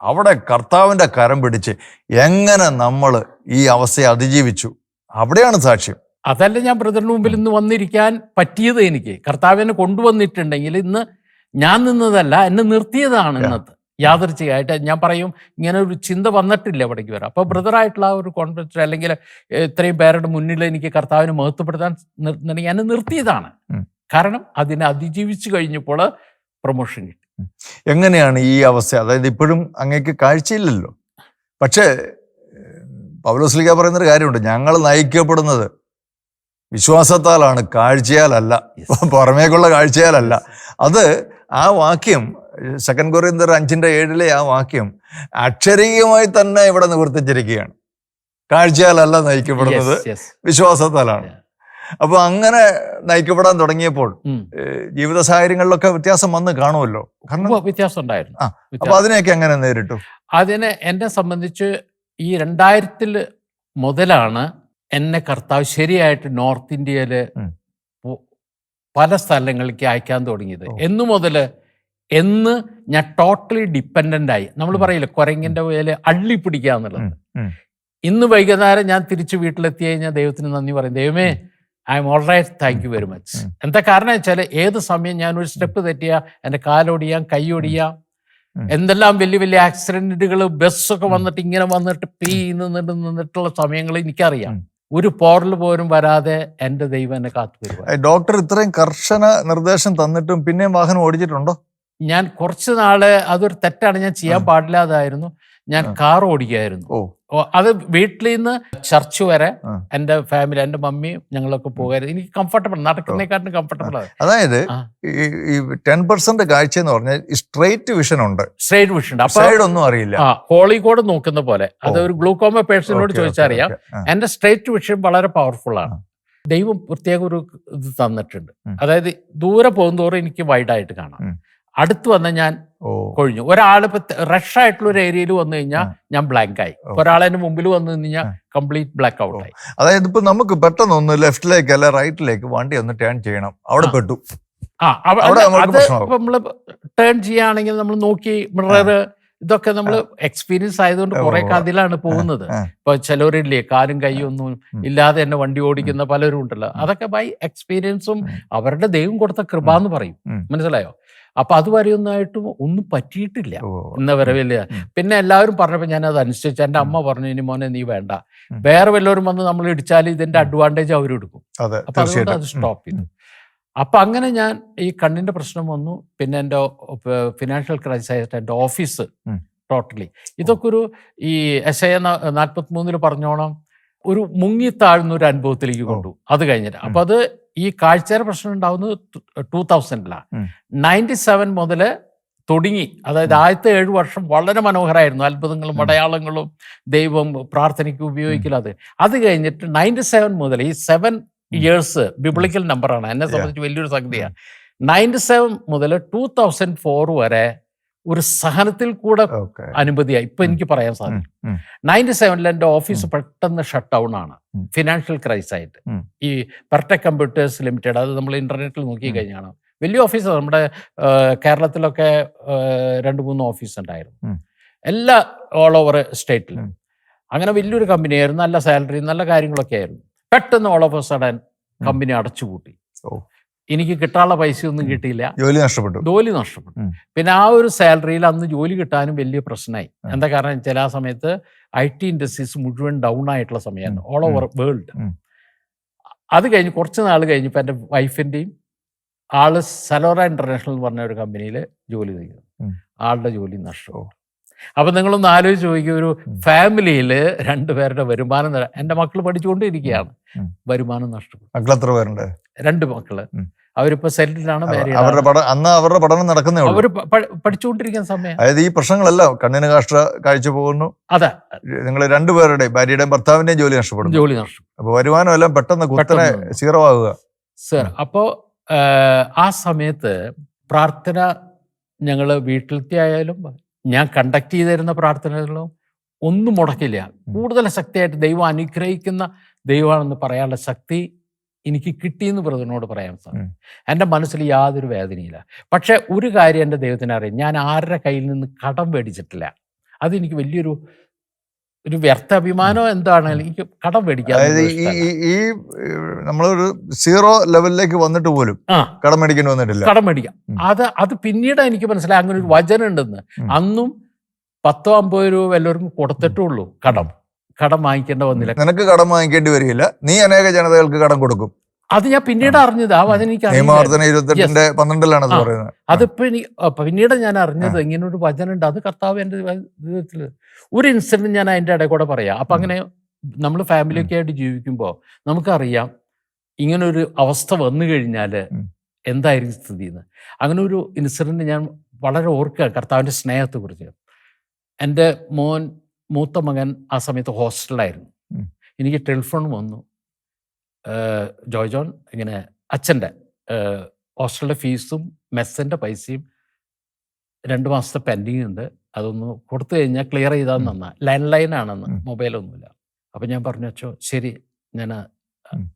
[SPEAKER 1] അവിടെ കർത്താവിന്റെ കരം പിടിച്ച് എങ്ങനെ നമ്മൾ ഈ അവസ്ഥയെ അതിജീവിച്ചു? അവിടെയാണ് സാക്ഷ്യം.
[SPEAKER 2] അതല്ല ഞാൻ ബ്രദറിന് മുമ്പിൽ ഇന്ന് വന്നിരിക്കാൻ പറ്റിയത് എനിക്ക്. കർത്താവിനെ കൊണ്ടുവന്നിട്ടുണ്ടെങ്കിൽ ഇന്ന് ഞാൻ നിന്നതല്ല എന്നെ നിർത്തിയതാണ് ഇന്നത്തെ. യാദർച്ഛയായിട്ട് ഞാൻ പറയും ഇങ്ങനെ ഒരു ചിന്ത വന്നിട്ടില്ല ഇവിടേക്ക് വരാം അപ്പോൾ ബ്രദറായിട്ടുള്ള ആ ഒരു കോൺഫിഡൻസ് അല്ലെങ്കിൽ ഇത്രയും പേരുടെ മുന്നിൽ എനിക്ക് കർത്താവിനെ മഹത്വപ്പെടുത്താൻ നിർത്തുന്നുണ്ടെങ്കിൽ ഞാൻ നിർത്തിയതാണ്. കാരണം അതിനെ അതിജീവിച്ചു കഴിഞ്ഞപ്പോൾ പ്രൊമോഷൻ കിട്ടി.
[SPEAKER 1] എങ്ങനെയാണ് ഈ അവസ്ഥ? അതായത് ഇപ്പോഴും അങ്ങേക്ക് കാഴ്ചയില്ലല്ലോ. പക്ഷേ പൗലോസ്ലിക പറയുന്നൊരു കാര്യമുണ്ട്. ഞങ്ങൾ നയിക്കപ്പെടുന്നത് വിശ്വാസത്താലാണ് കാഴ്ചയാലല്ല. പുറമേക്കുള്ള കാഴ്ചയാലല്ല. അത് ആ വാക്യം സെക്കൻഡ് കൊറിയന്തർ അഞ്ചിന്റെ ഏഴിലെ ആ വാക്യം അക്ഷരീയമായി തന്നെ ഇവിടെ നിവർത്തിച്ചിരിക്കുകയാണ്. കാഴ്ചയാലല്ല നയിക്കപ്പെടുന്നത്. വിശ്വാസത്താലാണ്. അപ്പൊ അങ്ങനെ നയിക്കപ്പെടാൻ തുടങ്ങിയപ്പോൾ ജീവിത സാഹചര്യങ്ങളിലൊക്കെ വ്യത്യാസം വന്ന് കാണുമല്ലോ. കാരണം
[SPEAKER 2] വ്യത്യാസം ഉണ്ടായിരുന്നു.
[SPEAKER 1] അപ്പൊ അതിനെയൊക്കെ എങ്ങനെ നേരിട്ടു?
[SPEAKER 2] അതിനെ എന്നെ സംബന്ധിച്ച് ഈ രണ്ടായിരത്തിൽ മുതലാണ് എന്നെ കർത്താവ് ശരിയായിട്ട് നോർത്ത് ഇന്ത്യയിൽ പല സ്ഥലങ്ങളിലേക്ക് അയക്കാൻ തുടങ്ങിയത്. എന്നു മുതൽ എന്ന് ഞാൻ ടോട്ടലി ഡിപ്പെൻഡന്റ് ആയി. നമ്മൾ. പറയില്ല കുരങ്ങിന്റെ വേല അള്ളി പിടിക്കുക എന്നുള്ളത്. ഇന്ന് വൈകുന്നേരം ഞാൻ തിരിച്ച് വീട്ടിലെത്തി കഴിഞ്ഞാൽ ദൈവത്തിന് നന്ദി പറയും. ദൈവമേ I am all right thank you very much എന്താ കാരണം വെച്ചാൽ ഏത് സമയം ഞാൻ ഒരു സ്റ്റെപ്പ് തെറ്റിയാൽ എന്റെ കാലോടിയാം കൈയോടിയാം. എന്തെല്ലാം വലിയ വലിയ ആക്സിഡന്റുകൾ ബസ്സൊക്കെ വന്നിട്ട് ഇങ്ങനെ വന്നിട്ട് പീ നിന്നിട്ട് നിന്നിട്ടുള്ള സമയങ്ങൾ എനിക്കറിയാം. ഒരു പോറൽ പോലും വരാതെ എന്റെ ദൈവം എന്നെ കാത്തു
[SPEAKER 1] ഡോക്ടർ ഇത്രയും കർശന നിർദ്ദേശം തന്നിട്ടും പിന്നെയും വാഹനം ഓടിച്ചിട്ടുണ്ടോ?
[SPEAKER 2] ഞാൻ കുറച്ച് നാൾ അതൊരു തെറ്റാണ് ഞാൻ ചെയ്യാൻ. പാടില്ലാതായിരുന്നു ഞാൻ കാർ ഓടിക്കായിരുന്നു. അത് വീട്ടിൽ നിന്ന് ചർച്ച് വരെ
[SPEAKER 1] എന്റെ
[SPEAKER 2] എന്റെ ഫാമിലി എന്റെ മമ്മിയും ഞങ്ങളൊക്കെ പോകായിരുന്നു. എനിക്ക് കംഫർട്ടബിൾ നടക്കുന്നതിനെക്കാട്ടും കംഫർട്ടബിൾ
[SPEAKER 1] അതായത് ഈ ടെൻ പെർസെന്റ് കാഴ്ച എന്ന് പറഞ്ഞാൽ സ്ട്രേറ്റ് വിഷൻ ഉണ്ട്.
[SPEAKER 2] സ്ട്രേറ്റ് വിഷൻ ഉണ്ട്.
[SPEAKER 1] സൈഡ് ഒന്നും അറിയില്ല.
[SPEAKER 2] ഹോളികോഡ് നോക്കുന്ന പോലെ. അത്. ഒരു ഗ്ലൂക്കോമ
[SPEAKER 1] പേഴ്സണിനോട് ചോദിച്ചറിയാം.
[SPEAKER 2] എന്റെ സ്ട്രേറ്റ് വിഷൻ വളരെ പവർഫുൾ ആണ്. ദൈവം പ്രത്യേക ഒരു ഇത് തന്നിട്ടുണ്ട്. അതായത് ദൂരെ പോകുന്നതോറും എനിക്ക് വൈഡായിട്ട് കാണാം. അടുത്ത് വന്ന ഞാൻ കൊഴിഞ്ഞു. ഒരാൾ ഇപ്പൊ റഷ് ആയിട്ടുള്ള ഒരു ഏരിയയിൽ വന്നു കഴിഞ്ഞാൽ ഞാൻ ബ്ലാങ്ക് ആയി. എന്റെ മുമ്പിൽ വന്നു കഴിഞ്ഞാൽ കംപ്ലീറ്റ് ബ്ലാക്ക് ഔട്ട് ആയി.
[SPEAKER 1] അതായത് ഇപ്പൊ നമുക്ക് പെട്ടെന്ന് ഒന്ന് ലെഫ്റ്റിലേക്ക് അല്ല റൈറ്റിലേക്ക് വണ്ടി ഒന്ന് ടേൺ ചെയ്യണം. അവിടെ പെട്ടു.
[SPEAKER 2] ആ അത് നമ്മൾ ടേൺ ചെയ്യുകയാണെങ്കിൽ നമ്മൾ നോക്കി മിറർ ഇതൊക്കെ നമ്മൾ എക്സ്പീരിയൻസ് ആയതുകൊണ്ട്. കുറെ അതിലാണ് പോകുന്നത്. ഇപ്പൊ ചിലവരില്ലേ കാലും കൈയൊന്നും ഒന്നും ഇല്ലാതെ തന്നെ വണ്ടി ഓടിക്കുന്ന പലരും ഉണ്ടല്ലോ. അതൊക്കെ ബൈ എക്സ്പീരിയൻസും അവരുടെ ദൈവം കൊടുത്ത കൃപ എന്ന് പറയും. മനസ്സിലായോ? അപ്പൊ അതുവരെ ഒന്നായിട്ടും ഒന്നും പറ്റിയിട്ടില്ല ഇന്ന വരെ വലിയ പിന്നെ എല്ലാവരും പറഞ്ഞപ്പോൾ ഞാൻ അത് അനുസരിച്ച് എന്റെ അമ്മ പറഞ്ഞു ഇനി മോനെ നീ വേണ്ട. വേറെ വല്ലവരും വന്ന് നമ്മൾ ഇടിച്ചാൽ ഇതിന്റെ അഡ്വാന്റേജ് അവരെടുക്കും അപ്പൊ അതുകൊണ്ട് അത് സ്റ്റോപ്പ് ചെയ്തു. അപ്പൊ അങ്ങനെ ഞാൻ ഈ കണ്ണിന്റെ പ്രശ്നം വന്നു. പിന്നെ എന്റെ ഫിനാൻഷ്യൽ ക്രൈസിസ് ആയിട്ട് എന്റെ ഓഫീസ് ടോട്ടലി ഇതൊക്കെ ഒരു ഈ എസ് ഐ നാൽപ്പത്തി മൂന്നിൽ പറഞ്ഞോണം. ഒരു മുങ്ങി താഴ്ന്ന ഒരു അനുഭവത്തിലേക്ക് കൊണ്ടു. അത് കഴിഞ്ഞിട്ട്. അപ്പൊ അത് ഈ കാഴ്ചയുടെ പ്രശ്നം ഉണ്ടാവുന്നത് ടൂ തൗസൻഡിലാണ്. നയന്റി സെവൻ മുതൽ തുടങ്ങി അതായത് ആദ്യത്തെ ഏഴ് വർഷം വളരെ മനോഹരമായിരുന്നു അത്ഭുതങ്ങളും. അടയാളങ്ങളും ദൈവം പ്രാർത്ഥനയ്ക്ക് ഉപയോഗിക്കില്ല അത്. അത് കഴിഞ്ഞിട്ട് നയന്റി സെവൻ മുതൽ ഈ സെവൻ ഇയേഴ്സ് ബിബ്ലിക്കൽ നമ്പറാണ് എന്നെ സംബന്ധിച്ച് വലിയൊരു സംഗതിയാണ്. നയന്റി സെവൻ മുതൽ ടൂ തൗസൻഡ് ഫോർ വരെ ഒരു സഹനത്തിൽ കൂടെ അനുമതിയായി. ഇപ്പൊ എനിക്ക് പറയാൻ സാധിക്കും. നയന്റി സെവനിൽ എന്റെ ഓഫീസ് പെട്ടെന്ന് ഷട്ട് ഡൗൺ ആണ് ഫിനാൻഷ്യൽ ക്രൈസ് ആയിട്ട് ഈ പെർടെക് കമ്പ്യൂട്ടേഴ്സ് ലിമിറ്റഡ് അത് നമ്മൾ ഇന്റർനെറ്റിൽ നോക്കി കഴിഞ്ഞാണ്. വലിയ ഓഫീസ് നമ്മുടെ കേരളത്തിലൊക്കെ രണ്ട് മൂന്ന് ഓഫീസ് ഉണ്ടായിരുന്നു എല്ലാ ഓൾ ഓവർ സ്റ്റേറ്റിലും. അങ്ങനെ വലിയൊരു കമ്പനിയായിരുന്നു. നല്ല സാലറി നല്ല കാര്യങ്ങളൊക്കെ ആയിരുന്നു. പെട്ടെന്ന് ഓൾ ഓഫ് സഡൻ കമ്പനി അടച്ചുപൂട്ടി. എനിക്ക് കിട്ടാനുള്ള പൈസ
[SPEAKER 1] ഒന്നും
[SPEAKER 2] കിട്ടിയില്ല.
[SPEAKER 1] ജോലി നഷ്ടപ്പെട്ടു.
[SPEAKER 2] ജോലി നഷ്ടപ്പെട്ടു. പിന്നെ ആ ഒരു സാലറിയിൽ അന്ന് ജോലി കിട്ടാനും വലിയ പ്രശ്നമായി. എന്താ കാരണം ചില ആ സമയത്ത് ഐ ടി ഇൻഡസ്ട്രീസ് മുഴുവൻ ഡൗൺ ആയിട്ടുള്ള സമയമാണ്. All over world. അത് കഴിഞ്ഞ് കുറച്ച് നാൾ കഴിഞ്ഞപ്പോൾ എന്റെ വൈഫിന്റെയും ആൾ സലോറ ഇന്റർനാഷണൽ എന്ന് പറഞ്ഞ ഒരു കമ്പനിയിൽ ജോലി ചെയ്യുന്നു ആളുടെ ജോലി നഷ്ടവും അപ്പൊ നിങ്ങളൊന്ന് ആലോചിച്ച് ചോദിക്കും ഒരു. ഫാമിലിയിൽ രണ്ടുപേരുടെ വരുമാനം എന്റെ എന്റെ മക്കൾ പഠിച്ചുകൊണ്ടിരിക്കുകയാണ്. വരുമാനം നഷ്ടപ്പെട്ടു.
[SPEAKER 1] മക്കളെത്ര പേരുണ്ട്?
[SPEAKER 2] രണ്ട്
[SPEAKER 1] മക്കൾ.
[SPEAKER 2] അവരിപ്പോ സെറ്റിലാണ്
[SPEAKER 1] അവ- അവരുടെ പഠനം അന്ന് അവരുടെ പഠനം നടക്കുന്നേ
[SPEAKER 2] അവർ പഠിച്ചുകൊണ്ടിരിക്കുന്ന സമയം.
[SPEAKER 1] അതായത് ഈ പ്രശ്നങ്ങളെല്ലാം കണ്ണിന് കാഷ്ട കാഴ്ച പോകുന്നു.
[SPEAKER 2] അതെ.
[SPEAKER 1] നിങ്ങൾ രണ്ടുപേരുടെയും ഭാര്യയുടെയും ഭർത്താവിന്റെയും ജോലി നഷ്ടപ്പെടും
[SPEAKER 2] ജോലി നഷ്ടം
[SPEAKER 1] അപ്പൊ വരുമാനം എല്ലാം പെട്ടെന്ന് കുത്തനെ. സീറോ ആകുക
[SPEAKER 2] സർ അപ്പോ ആ സമയത്ത് പ്രാർത്ഥന ഞങ്ങൾ വീട്ടിലത്തെ ആയാലും ഞാൻ കണ്ടക്ട് ചെയ്തിരുന്ന പ്രാർത്ഥനകളും ഒന്നും മുടക്കില്ല. കൂടുതൽ ശക്തിയായിട്ട് ദൈവം അനുഗ്രഹിക്കുന്ന ദൈവമാണെന്ന് പറയാനുള്ള ശക്തി എനിക്ക് കിട്ടിയെന്ന് ബ്രദറിനോട് പറയാൻ സാധിക്കും. എന്റെ മനസ്സിൽ യാതൊരു വേദനയില്ല. പക്ഷെ ഒരു കാര്യം എന്റെ ദൈവത്തിന് അറിയാം. ഞാൻ ആരുടെ കയ്യിൽ നിന്ന് കടം മേടിച്ചിട്ടില്ല. അതെനിക്ക് വലിയൊരു ഒരു വ്യർത്ഥ അഭിമാനോ എന്താണെങ്കിലും എനിക്ക് കടം മേടിക്കാൻ
[SPEAKER 1] ഈ നമ്മളൊരു സീറോ ലെവലിലേക്ക് വന്നിട്ട് പോലും കടം മേടിക്കേണ്ടി വന്നിട്ടില്ല.
[SPEAKER 2] കടം മേടിക്കാം. അത് അത് പിന്നീട് എനിക്ക് മനസ്സിലായി അങ്ങനെ ഒരു വചനം ഉണ്ടെന്ന്. അന്നും പത്തോ അമ്പത് രൂപ എല്ലാവർക്കും കൊടുത്തിട്ടുള്ളൂ കടം. കടം വാങ്ങിക്കേണ്ട വന്നില്ല.
[SPEAKER 1] നിനക്ക് കടം വാങ്ങിക്കേണ്ടി വരികയില്ല. നീ അനേക ജനതകൾക്ക് കടം കൊടുക്കും.
[SPEAKER 2] അത് ഞാൻ പിന്നീട് അറിഞ്ഞത്. ആ വചനം എനിക്ക് അറിയില്ല.
[SPEAKER 1] നിയമാവർത്തന ഇരുപത്തെട്ടിന്റെ പന്ത്രണ്ടിലാണ്. പറയുന്നത്.
[SPEAKER 2] അതിപ്പോ ഇനി പിന്നീട് ഞാൻ അറിഞ്ഞത് ഇങ്ങനെ ഒരു വചനം ഉണ്ട്. അത് കർത്താവ് എന്റെ ജീവിതത്തിൽ ഒരു ഇൻസിഡന്റ് ഞാൻ അതിന്റെ ഇടയിൽ കൂടെ പറയാം. അപ്പൊ അങ്ങനെ നമ്മൾ ഫാമിലി ഒക്കെ ആയിട്ട് ജീവിക്കുമ്പോൾ നമുക്കറിയാം ഇങ്ങനെ ഒരു അവസ്ഥ വന്നു കഴിഞ്ഞാൽ എന്തായിരിക്കും സ്ഥിതി എന്ന്. അങ്ങനെ ഒരു ഇൻസിഡന്റ് ഞാൻ വളരെ ഓർക്കുക കർത്താവിന്റെ സ്നേഹത്തെക്കുറിച്ച്. എന്റെ മോൻ മൂത്ത മകൻ ആ സമയത്ത് ഹോസ്റ്റലിലായിരുന്നു. എനിക്ക് ടെലിഫോൺ വന്നു. ജോയ് ജോൺ ഇങ്ങനെ അച്ഛന്റെ ഹോസ്റ്റലിന്റെ ഫീസും മെസ്സിന്റെ പൈസയും രണ്ട് മാസത്തെ പെൻഡിങ് ഉണ്ട്. അതൊന്ന് കൊടുത്തു കഴിഞ്ഞാൽ ക്ലിയർ ചെയ്താൽ. നന്നാ. ലാൻഡ് ലൈൻ ആണെന്ന് മൊബൈലൊന്നുമില്ല അപ്പം ഞാൻ പറഞ്ഞു അച്ചോ ശരി ഞാൻ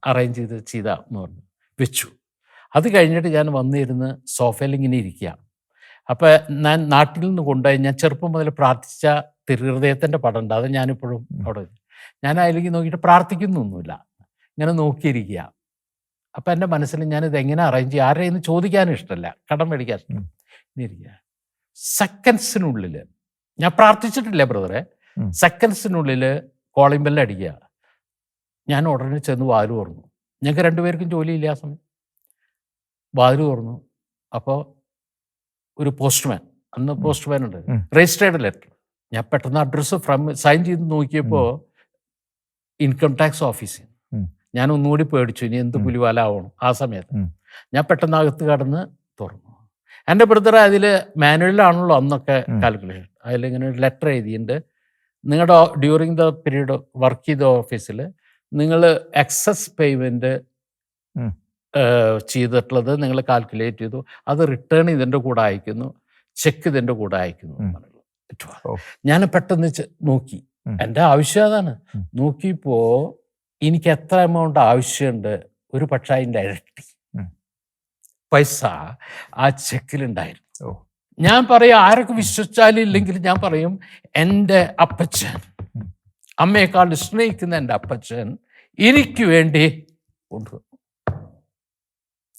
[SPEAKER 2] അറേഞ്ച് ചെയ്ത് ചെയ്താ എന്ന് പറഞ്ഞു. വെച്ചു. അത് കഴിഞ്ഞിട്ട് ഞാൻ വന്നിരുന്ന് സോഫയിൽ ഇങ്ങനെ ഇരിക്കുക. അപ്പം ഞാൻ നാട്ടിൽ നിന്ന് കൊണ്ടുപോയി ഞാൻ ചെറുപ്പം മുതൽ പ്രാർത്ഥിച്ച തിരുഹൃദയത്തിന്റെ പടം ഉണ്ട്. അത് ഞാനിപ്പോഴും. അവിടെ ഞാൻ അതിലേക്ക് നോക്കിയിട്ട് പ്രാർത്ഥിക്കുന്നൊന്നുമില്ല. ഇങ്ങനെ നോക്കിയിരിക്കുക. അപ്പം എന്റെ മനസ്സിൽ ഞാൻ ഇത് എങ്ങനെ അറേഞ്ച് ചെയ്യും? ഇന്ന് ചോദിക്കാനും ഇഷ്ടമല്ല. കടം മേടിക്കാൻ ഇഷ്ടം. ഇരിക്കുക. സെക്കൻഡ്സിനുള്ളിൽ ഞാൻ പ്രാർത്ഥിച്ചിട്ടില്ല ബ്രദറെ. സെക്കൻഡ്സിനുള്ളിൽ കോളിംഗ് ബെല്ല് അടിക്കുക. ഞാൻ ഉടനെ ചെന്ന് വാതിൽ തുറന്നു. ഞങ്ങൾക്ക് രണ്ടുപേർക്കും ജോലിയില്ല ആ സമയം. വാതിൽ തുറന്നു. അപ്പോൾ ഒരു പോസ്റ്റ്മാൻ അന്ന് പോസ്റ്റ്മാൻ ഉണ്ട്. രജിസ്റ്റേർഡ് ലെറ്റർ ഞാൻ പെട്ടെന്ന് അഡ്രസ്സ് ഫ്രം സൈൻ ചെയ്ത് നോക്കിയപ്പോൾ ഇൻകം ടാക്സ് ഓഫീസിൽ. ഞാൻ ഒന്നുകൂടി പേടിച്ചു ഇനി എന്ത്
[SPEAKER 1] പുലിവാല
[SPEAKER 2] പുലിവാലാവണം ആ സമയത്ത്. ഞാൻ പെട്ടെന്ന് അകത്ത് കടന്ന് തുറന്നു. എന്റെ ബ്രദർ അതിൽ മാനുവലിലാണല്ലോ അന്നൊക്കെ. കാൽക്കുലേഷൻ. അതിലിങ്ങനെ ഒരു ലെറ്റർ എഴുതിയിട്ടുണ്ട്. നിങ്ങളുടെ ഡ്യൂറിങ് ദ പീരീഡ് വർക്ക് ചെയ്ത ഓഫീസിൽ നിങ്ങൾ എക്സസ്
[SPEAKER 1] പേയ്മെന്റ്
[SPEAKER 2] ചെയ്തിട്ടുള്ളത് നിങ്ങൾ കാൽക്കുലേറ്റ് ചെയ്തു. അത് റിട്ടേൺ ഇതിന്റെ കൂടെ അയക്കുന്നു. ചെക്ക് ഇതിന്റെ കൂടെ അയക്കുന്നു. ഞാൻ പെട്ടെന്ന് നോക്കി. എന്റെ ആവശ്യം അതാണ്.
[SPEAKER 1] ഉം.
[SPEAKER 2] എനിക്ക് എത്ര എമൗണ്ട് ആവശ്യമുണ്ട്? ഒരു പക്ഷേ അതിന്റെ ഇരട്ടി. പൈസ ആ ചെക്കിലുണ്ടായിരുന്നു. ഞാൻ പറയും ആരൊക്കെ വിശ്വസിച്ചാലും ഇല്ലെങ്കിൽ ഞാൻ പറയും എന്റെ അപ്പച്ചൻ. അമ്മയെക്കാൾ സ്നേഹിക്കുന്ന എന്റെ അപ്പച്ചൻ എനിക്ക് വേണ്ടി കൊണ്ടുവന്നു.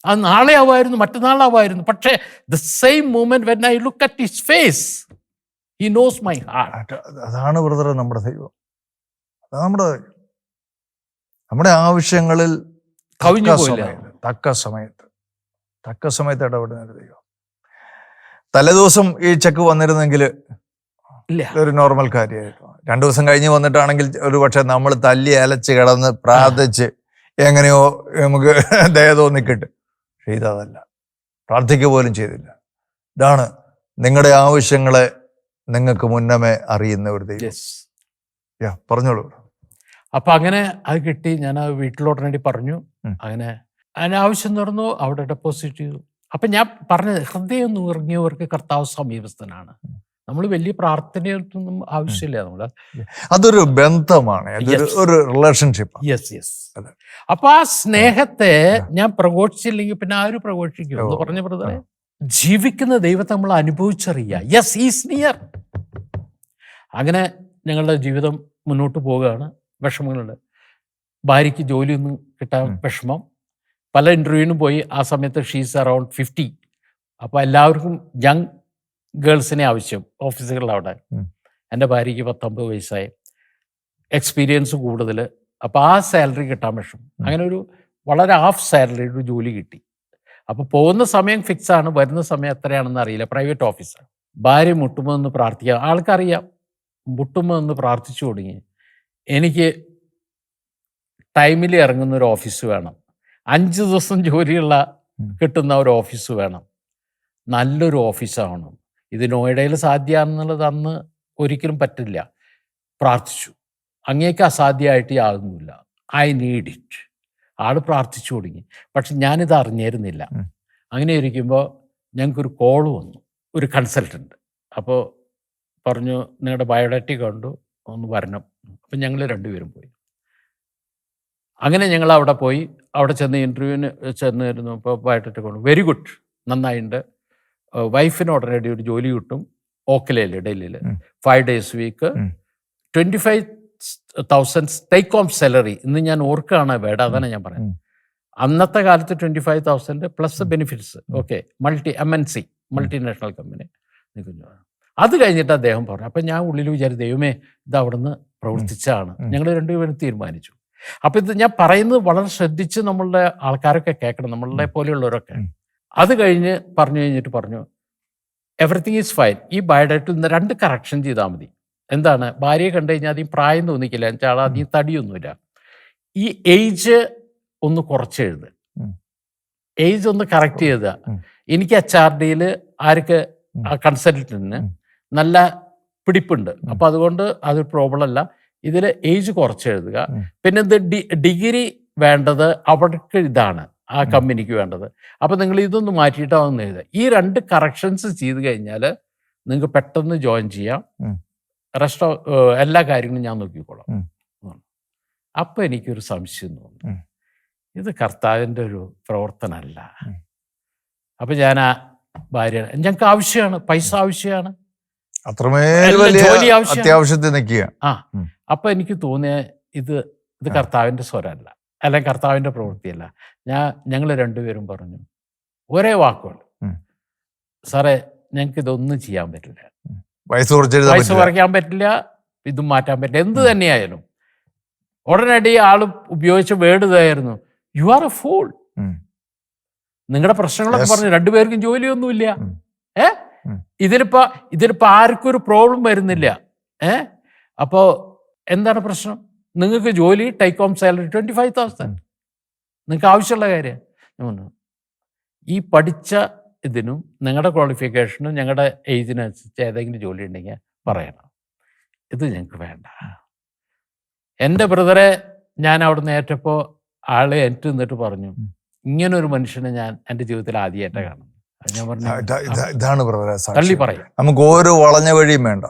[SPEAKER 2] അത് നാളെ ആവായിരുന്നു മറ്റന്നാളാവായിരുന്നു പക്ഷേ the same moment when I look at his face he knows my heart
[SPEAKER 1] അതാണ് ബ്രദർ നമ്മുടെ ദൈവം. അതാണ് നമ്മുടെ. നമ്മുടെ ആവശ്യങ്ങളിൽ
[SPEAKER 2] കവിഞ്ഞു
[SPEAKER 1] തക്ക. സമയത്ത് തക്ക സമയത്ത് തക്ക സമയത്ത് ഇടപെടുന്ന ഒരു ദൈവം. തലേദിവസം ഈ ചെക്ക് വന്നിരുന്നെങ്കിൽ ഒരു നോർമൽ കാര്യമായിരുന്നു. രണ്ടു ദിവസം കഴിഞ്ഞ് വന്നിട്ടാണെങ്കിൽ ഒരു പക്ഷെ നമ്മൾ തല്ലി അലച്ച് കിടന്ന് പ്രാർത്ഥിച്ച് എങ്ങനെയോ നമുക്ക് ദയ തോന്നിക്കിട്ട് പക്ഷെ ഇതല്ല പ്രാർത്ഥിക്കുക പോലും ചെയ്തില്ല. ഇതാണ് നിങ്ങളുടെ ആവശ്യങ്ങളെ നിങ്ങൾക്ക് മുന്നമേ അറിയുന്ന ഒരു ദൈവം. പറഞ്ഞോളൂ.
[SPEAKER 2] അപ്പൊ അങ്ങനെ അത് കിട്ടി. ഞാൻ അത് വീട്ടിലോടനടി പറഞ്ഞു. അങ്ങനെ അതിന് ആവശ്യം തുറന്നു അവിടെ ഡെപ്പോസിറ്റ് ചെയ്തു. അപ്പൊ ഞാൻ പറഞ്ഞത് ഹൃദയം നുറങ്ങിയവർക്ക് കർത്താവ് സമീപസ്ഥനാണ്. നമ്മൾ വലിയ പ്രാർത്ഥനയൊന്നും ആവശ്യമില്ല നമ്മൾ
[SPEAKER 1] അതൊരു ബന്ധമാണ്. ഒരു റിലേഷൻഷിപ്പ്
[SPEAKER 2] യെസ് യെസ്. അപ്പൊ ആ സ്നേഹത്തെ ഞാൻ പ്രഘോഷിച്ചില്ലെങ്കിൽ പിന്നെ ആരും പ്രഘോഷിക്കും? എന്ന്. പറഞ്ഞ ബ്രദറെ ജീവിക്കുന്ന ദൈവത്തെ നമ്മൾ അനുഭവിച്ചറിയ യെസ് ഈസ് നിയർ അങ്ങനെ ഞങ്ങളുടെ ജീവിതം മുന്നോട്ട് പോവുകയാണ്. വിഷമങ്ങളുണ്ട്. ഭാര്യയ്ക്ക് ജോലിയൊന്നും കിട്ടാൻ. വിഷമം. പല ഇന്റർവ്യൂവിനും പോയി ആ സമയത്ത് ഷീസ് അറൗണ്ട് ഫിഫ്റ്റി അപ്പോൾ എല്ലാവർക്കും യങ് ഗേൾസിനെ ആവശ്യം
[SPEAKER 1] ഓഫീസുകളിലവിടെ.
[SPEAKER 2] എന്റെ ഭാര്യയ്ക്ക് പത്തൊമ്പത് വയസ്സായി. എക്സ്പീരിയൻസ് കൂടുതൽ. അപ്പോൾ ആ സാലറി കിട്ടാൻ വിഷമം. അങ്ങനെ ഒരു വളരെ ഹാഫ് സാലറി ഒരു ജോലി കിട്ടി. അപ്പോൾ പോകുന്ന സമയം ഫിക്സ് ആണ് വരുന്ന സമയം എത്രയാണെന്ന് അറിയില്ല. പ്രൈവറ്റ് ഓഫീസാണ് ഭാര്യ മുട്ടുമ്പോൾ ഒന്ന് പ്രാർത്ഥിക്കുക. ആൾക്കറിയാം. മുട്ടുമ്പോൾ ഒന്ന് പ്രാർത്ഥിച്ചു തുടങ്ങി. എനിക്ക് ടൈമിൽ ഇറങ്ങുന്ന ഒരു ഓഫീസ് വേണം. അഞ്ച് ദിവസം ജോലിയുള്ള കിട്ടുന്ന ഒരു ഓഫീസ് വേണം. നല്ലൊരു ഓഫീസാണ് ഇത് നോയിഡയിൽ സാധ്യമാണെന്നുള്ളത് അന്ന് ഒരിക്കലും പറ്റില്ല. പ്രാർത്ഥിച്ചു. അങ്ങേക്ക് അസാധ്യമായിട്ട് ആകുന്നില്ല ഐ നീഡ് ഇറ്റ്. ആൾ പ്രാർത്ഥിച്ചു തുടങ്ങി. പക്ഷെ ഞാനിത് അറിഞ്ഞിരുന്നില്ല. അങ്ങനെ ഇരിക്കുമ്പോൾ ഞങ്ങൾക്കൊരു കോൾ വന്നു. ഒരു കൺസൾട്ടന്റ് അപ്പോൾ പറഞ്ഞു നിങ്ങളുടെ ബയോഡാറ്റി കണ്ടു. ഒന്ന് വരണം. അപ്പം ഞങ്ങൾ രണ്ടുപേരും പോയി. അങ്ങനെ ഞങ്ങൾ അവിടെ പോയി. അവിടെ ചെന്ന് ഇന്റർവ്യൂവിന് ചെന്നിരുന്നു അപ്പോൾ പോയിട്ടിട്ട് കൊണ്ട് വെരി. ഗുഡ്. നന്നായിട്ടുണ്ട് വൈഫിന് ഉടനടി ഒരു ജോലി കിട്ടും. ഓക്കലയിൽ ഡൽഹിയിൽ. Five days week. Twenty five thousand take home salary ഇന്ന് ഞാൻ ഓർക്കുകയാണ് വേണ്ട അതാണ് ഞാൻ പറയുന്നത്. അന്നത്തെ കാലത്ത് twenty five thousand plus benefits. Okay. Multi M N C multinational company അത് കഴിഞ്ഞിട്ട് അദ്ദേഹം പറഞ്ഞു അപ്പം ഞാൻ ഉള്ളിൽ വിചാരിച്ചു ദൈവമേ ഇത് അവിടുന്ന് പ്രവർത്തിച്ചാണ്. ഞങ്ങൾ രണ്ടുപേരും തീരുമാനിച്ചു. അപ്പം ഇത് ഞാൻ പറയുന്നത് വളരെ ശ്രദ്ധിച്ച് നമ്മളുടെ ആൾക്കാരൊക്കെ കേൾക്കണം നമ്മളുടെ പോലെയുള്ളവരൊക്കെ. അത് കഴിഞ്ഞ് പറഞ്ഞു കഴിഞ്ഞിട്ട് പറഞ്ഞു എവറിത്തിങ് ഈസ് ഫൈൻ ഈ ബയോഡാറ്റിൽ നിന്ന് രണ്ട് കറക്ഷൻ ചെയ്താൽ മതി. എന്താണ്? ഭാര്യയെ കണ്ടു കഴിഞ്ഞാൽ അധികം പ്രായം തോന്നിക്കില്ല. എന്നുവെച്ചാൽ അധികം തടിയൊന്നുമില്ല. ഈ ഏജ് ഒന്ന് കുറച്ച്
[SPEAKER 1] എഴുത്.
[SPEAKER 2] ഏജ് ഒന്ന് കറക്റ്റ്
[SPEAKER 1] ചെയ്ത.
[SPEAKER 2] എനിക്ക് എച്ച് ആർ ഡിയിൽ ആർക്ക് കൺസൾട്ടന്റിന്. നല്ല പിടിപ്പുണ്ട്. അപ്പൊ അതുകൊണ്ട് അതൊരു പ്രോബ്ലം അല്ല. ഇതിൽ ഏജ് കുറച്ച് എഴുതുക. പിന്നെ ഇത് ഡി- ഡിഗ്രി വേണ്ടത് അവർക്ക് ഇതാണ്. ആ. കമ്പനിക്ക് വേണ്ടത്. അപ്പൊ നിങ്ങൾ ഇതൊന്ന് മാറ്റിയിട്ടാവുന്ന എഴുതുക. ഈ രണ്ട് കറക്ഷൻസ് ചെയ്ത് കഴിഞ്ഞാൽ നിങ്ങൾക്ക് പെട്ടെന്ന് ജോയിൻ ചെയ്യാം. റെസ്റ്റ് എല്ലാ കാര്യങ്ങളും ഞാൻ നോക്കിക്കോളാം. അപ്പൊ എനിക്കൊരു സംശയം തോന്നി
[SPEAKER 1] ഉം.
[SPEAKER 2] ഇത് കർത്താവിന്റെ ഒരു പ്രവർത്തനമല്ല. അപ്പൊ ഞാൻ ആ ഭാര്യ ഞങ്ങൾക്ക് ആവശ്യമാണ്. പൈസ ആവശ്യമാണ്.
[SPEAKER 1] അത്രമേൽ വലിയ. അത്യാവശ്യത്തിൽ നിൽക്കുക
[SPEAKER 2] ആ അപ്പൊ എനിക്ക് തോന്നിയ ഇത് ഇത്. കർത്താവിന്റെ സ്വരമല്ല. അല്ലെങ്കിൽ കർത്താവിന്റെ പ്രവൃത്തിയല്ല. ഞാൻ ഞങ്ങൾ രണ്ടുപേരും പറഞ്ഞു ഒരേ വാക്കുകൾ. സാറേ ഞങ്ങൾക്ക് ഇതൊന്നും ചെയ്യാൻ പറ്റില്ല.
[SPEAKER 1] വയസ്സ് വയസ്സ്
[SPEAKER 2] കുറയ്ക്കാൻ പറ്റില്ല ഇതും മാറ്റാൻ പറ്റില്ല. എന്ത്. തന്നെയായാലും. ഉടനടി ആൾ ഉപയോഗിച്ച വേർഡ് ഇതായിരുന്നു യു ആർ എ ഫോൾ നിങ്ങളുടെ പ്രശ്നങ്ങളൊക്കെ. പറഞ്ഞു രണ്ടുപേർക്കും ജോലിയൊന്നുമില്ല.
[SPEAKER 1] ഉം.
[SPEAKER 2] ഇതിലിപ്പോ ഇതിലിപ്പോ ആർക്കും ഒരു പ്രോബ്ലം വരുന്നില്ല. ഏ? അപ്പോ എന്താണ് പ്രശ്നം? നിങ്ങൾക്ക് ജോലി take home salary twenty five thousand നിങ്ങൾക്ക് ആവശ്യമുള്ള കാര്യം. ഈ പഠിച്ച ഇതിനും നിങ്ങളുടെ ക്വാളിഫിക്കേഷനും ഞങ്ങളുടെ ഏജിനനുസരിച്ച് ഏതെങ്കിലും ജോലി ഉണ്ടെങ്കിൽ പറയണം. ഇത് ഞങ്ങൾക്ക് വേണ്ട. എന്റെ ബ്രദറെ ഞാൻ അവിടുന്ന് ഏറ്റപ്പോൾ ആളെ ഏറ്റു നിന്നിട്ട് പറഞ്ഞു ഇങ്ങനൊരു മനുഷ്യനെ ഞാൻ എന്റെ ജീവിതത്തിൽ ആദ്യമായിട്ടാണ് കാണുന്നത്. ഞാൻ പറഞ്ഞു
[SPEAKER 1] ഇതാണ്
[SPEAKER 2] തള്ളി പറയും.
[SPEAKER 1] നമുക്ക് ഒരു വളഞ്ഞ വഴിയും വേണ്ട.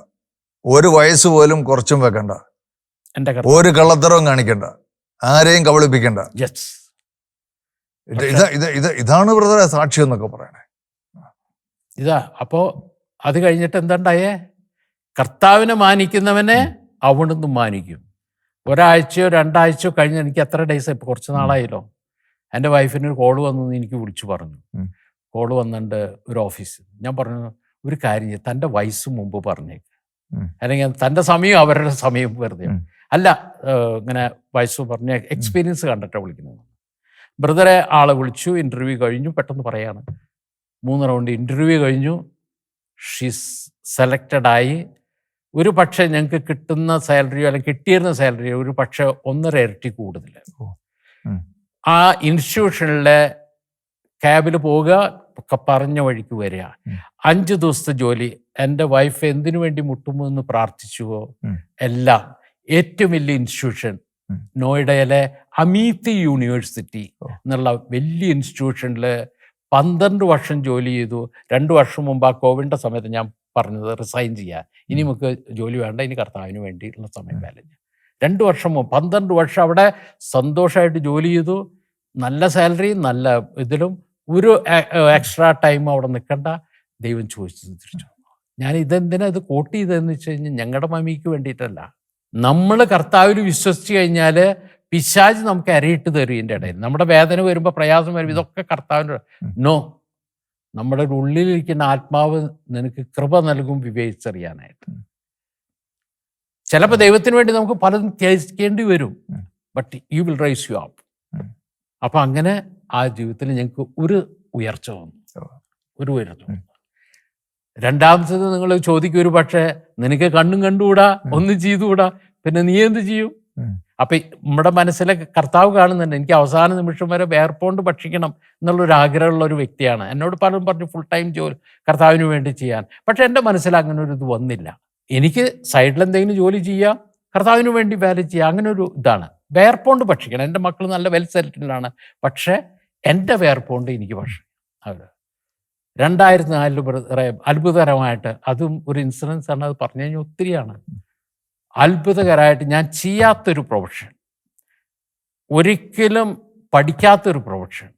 [SPEAKER 1] ഒരു വയസ്സ് പോലും കുറച്ചും വെക്കണ്ട. ഒരു കള്ളത്തരവും കാണിക്കണ്ട. ആരെയും കബളിപ്പിക്കണ്ട. ഇതാണ് ബ്രദറെ സാക്ഷി എന്നൊക്കെ പറയണേ.
[SPEAKER 2] ഇതാ അപ്പോ അത് കഴിഞ്ഞിട്ട് എന്താണ്ടായേ? കർത്താവിനെ മാനിക്കുന്നവനെ അവിടുന്ന് മാനിക്കും. ഒരാഴ്ചയോ രണ്ടാഴ്ചയോ കഴിഞ്ഞ് എനിക്ക് എത്ര ഡേയ്സ് ഇപ്പൊ കുറച്ച് നാളായല്ലോ. എന്റെ വൈഫിന് ഒരു കോൾ വന്നു എനിക്ക് വിളിച്ചു പറഞ്ഞു.
[SPEAKER 1] ഉം.
[SPEAKER 2] കോൾ വന്നിട്ട് ഒരു ഓഫീസ് ഞാൻ പറഞ്ഞു ഒരു കാര്യം തന്റെ വയസ്സ് മുമ്പ് പറഞ്ഞേക്ക്. അല്ലെങ്കിൽ തന്റെ സമയം അവരുടെ സമയം വെറുതെ. അല്ല ഇങ്ങനെ വയസ്സ് പറഞ്ഞ എക്സ്പീരിയൻസ് കണ്ടിട്ടാണ് വിളിക്കുന്നത്. ബ്രദറെ ആളെ വിളിച്ചു ഇന്റർവ്യൂ കഴിഞ്ഞു പെട്ടെന്ന് പറയാണ്. മൂന്ന് റൗണ്ട് ഇന്റർവ്യൂ കഴിഞ്ഞു. ഷീസ് സെലക്റ്റഡ് ആയി. ഒരു പക്ഷേ ഞങ്ങൾക്ക് കിട്ടുന്ന സാലറിയോ അല്ലെങ്കിൽ കിട്ടിയിരുന്ന സാലറിയോ ഒരു പക്ഷേ ഒന്നര ഇരട്ടി കൂടുതൽ ആ ഇൻസ്റ്റിറ്റ്യൂഷനിലെ ക്യാബിൽ പോവുക ഒക്കെ പറഞ്ഞ വഴിക്ക് വരിക. അഞ്ച് ദിവസത്തെ ജോലി എന്റെ വൈഫ് എന്തിനു വേണ്ടി മുട്ടുമോ എന്ന് പ്രാർത്ഥിച്ചുവോ എല്ലാം. ഏറ്റവും വലിയ ഇൻസ്റ്റിറ്റ്യൂഷൻ നോയിഡയിലെ അമീത്തി യൂണിവേഴ്സിറ്റി എന്നുള്ള വലിയ ഇൻസ്റ്റിറ്റ്യൂഷനിൽ പന്ത്രണ്ട് വർഷം ജോലി ചെയ്തു. രണ്ട് വർഷം മുമ്പ് ആ കോവിഡിന്റെ സമയത്ത് ഞാൻ പറഞ്ഞത് റിസൈൻ ചെയ്യുക. ഇനി നമുക്ക് ജോലി വേണ്ട ഇനി കർത്താവിന് വേണ്ടിയിട്ടുള്ള സമയം വേലഞ്ഞ് രണ്ട് വർഷം മുമ്പ് പന്ത്രണ്ട് വർഷം അവിടെ സന്തോഷമായിട്ട് ജോലി ചെയ്തു. നല്ല സാലറിയും നല്ല ഇതിലും ഒരു എക്സ്ട്രാ ടൈം അവിടെ നിൽക്കണ്ട. ദൈവം ചോദിച്ചത് തിരിച്ചു. ഞാൻ ഇതെന്തിനാ ഇത് കോട്ട് ചെയ്തതെന്ന് വെച്ച് കഴിഞ്ഞാൽ ഞങ്ങളുടെ മമ്മിക്ക് വേണ്ടിയിട്ടല്ല. നമ്മൾ കർത്താവിൽ വിശ്വസിച്ച് കഴിഞ്ഞാൽ പിശാജ് നമുക്ക് അരയിട്ട് തരും ഇതിന്റെ ഇടയിൽ. നമ്മുടെ വേദന വരുമ്പോൾ പ്രയാസം വരുമ്പോൾ ഇതൊക്കെ
[SPEAKER 1] കർത്താവിന്റെ
[SPEAKER 2] നോ നമ്മുടെ ഉള്ളിലിരിക്കുന്ന ആത്മാവ് നിനക്ക് കൃപ നൽകും വിവേചിച്ചറിയാനായിട്ട്. ചിലപ്പോൾ ദൈവത്തിന് വേണ്ടി നമുക്ക് പലതും ത്യജിക്കേണ്ടി വരും. But you will rise you up അപ്പം അങ്ങനെ ആ ജീവിതത്തിൽ ഞങ്ങൾക്ക് ഒരു ഉയർച്ച വന്നു. ഒരു ഉയർച്ച. വന്നു. രണ്ടാമത്തത് നിങ്ങൾ ചോദിക്കും ഒരു പക്ഷേ നിനക്ക് കണ്ണും കണ്ടുകൂടാ. ഒന്നും ചെയ്തുകൂടാ പിന്നെ നീ എന്ത് ചെയ്യും. അപ്പൊ നമ്മുടെ മനസ്സിലെ കർത്താവ് കാണുന്നുണ്ട് എനിക്ക് അവസാന നിമിഷം വരെ വേർപ്പോണ്ട് ഭക്ഷിക്കണം എന്നുള്ളൊരു ആഗ്രഹമുള്ള ഒരു വ്യക്തിയാണ്. എന്നോട് പലരും പറഞ്ഞു ഫുൾ ടൈം ജോലി കർത്താവിന് വേണ്ടി ചെയ്യാൻ. പക്ഷെ എന്റെ മനസ്സിൽ അങ്ങനെ ഒരു ഇത് വന്നില്ല. എനിക്ക് സൈഡിൽ എന്തെങ്കിലും ജോലി ചെയ്യാം കർത്താവിന് വേണ്ടി വേല ചെയ്യാം അങ്ങനെ ഒരു ഇതാണ്. വേർപ്പോണ്ട് ഭക്ഷിക്കണം. എന്റെ മക്കൾ നല്ല വെൽ സെറ്റിൽഡാണ് പക്ഷേ എന്റെ വേർപ്പുണ്ട് എനിക്ക് പക്ഷേ അവിടെ രണ്ടായിരത്തി നാലിൽ അത്ഭുതകരമായിട്ട് അതും ഒരു ഇൻസിഡൻസ് ആണ് അത് പറഞ്ഞു കഴിഞ്ഞാൽ ഒത്തിരിയാണ്. അത്ഭുതകരമായിട്ട് ഞാൻ ചെയ്യാത്തൊരു പ്രൊഫഷൻ ഒരിക്കലും പഠിക്കാത്തൊരു പ്രൊഫഷൻ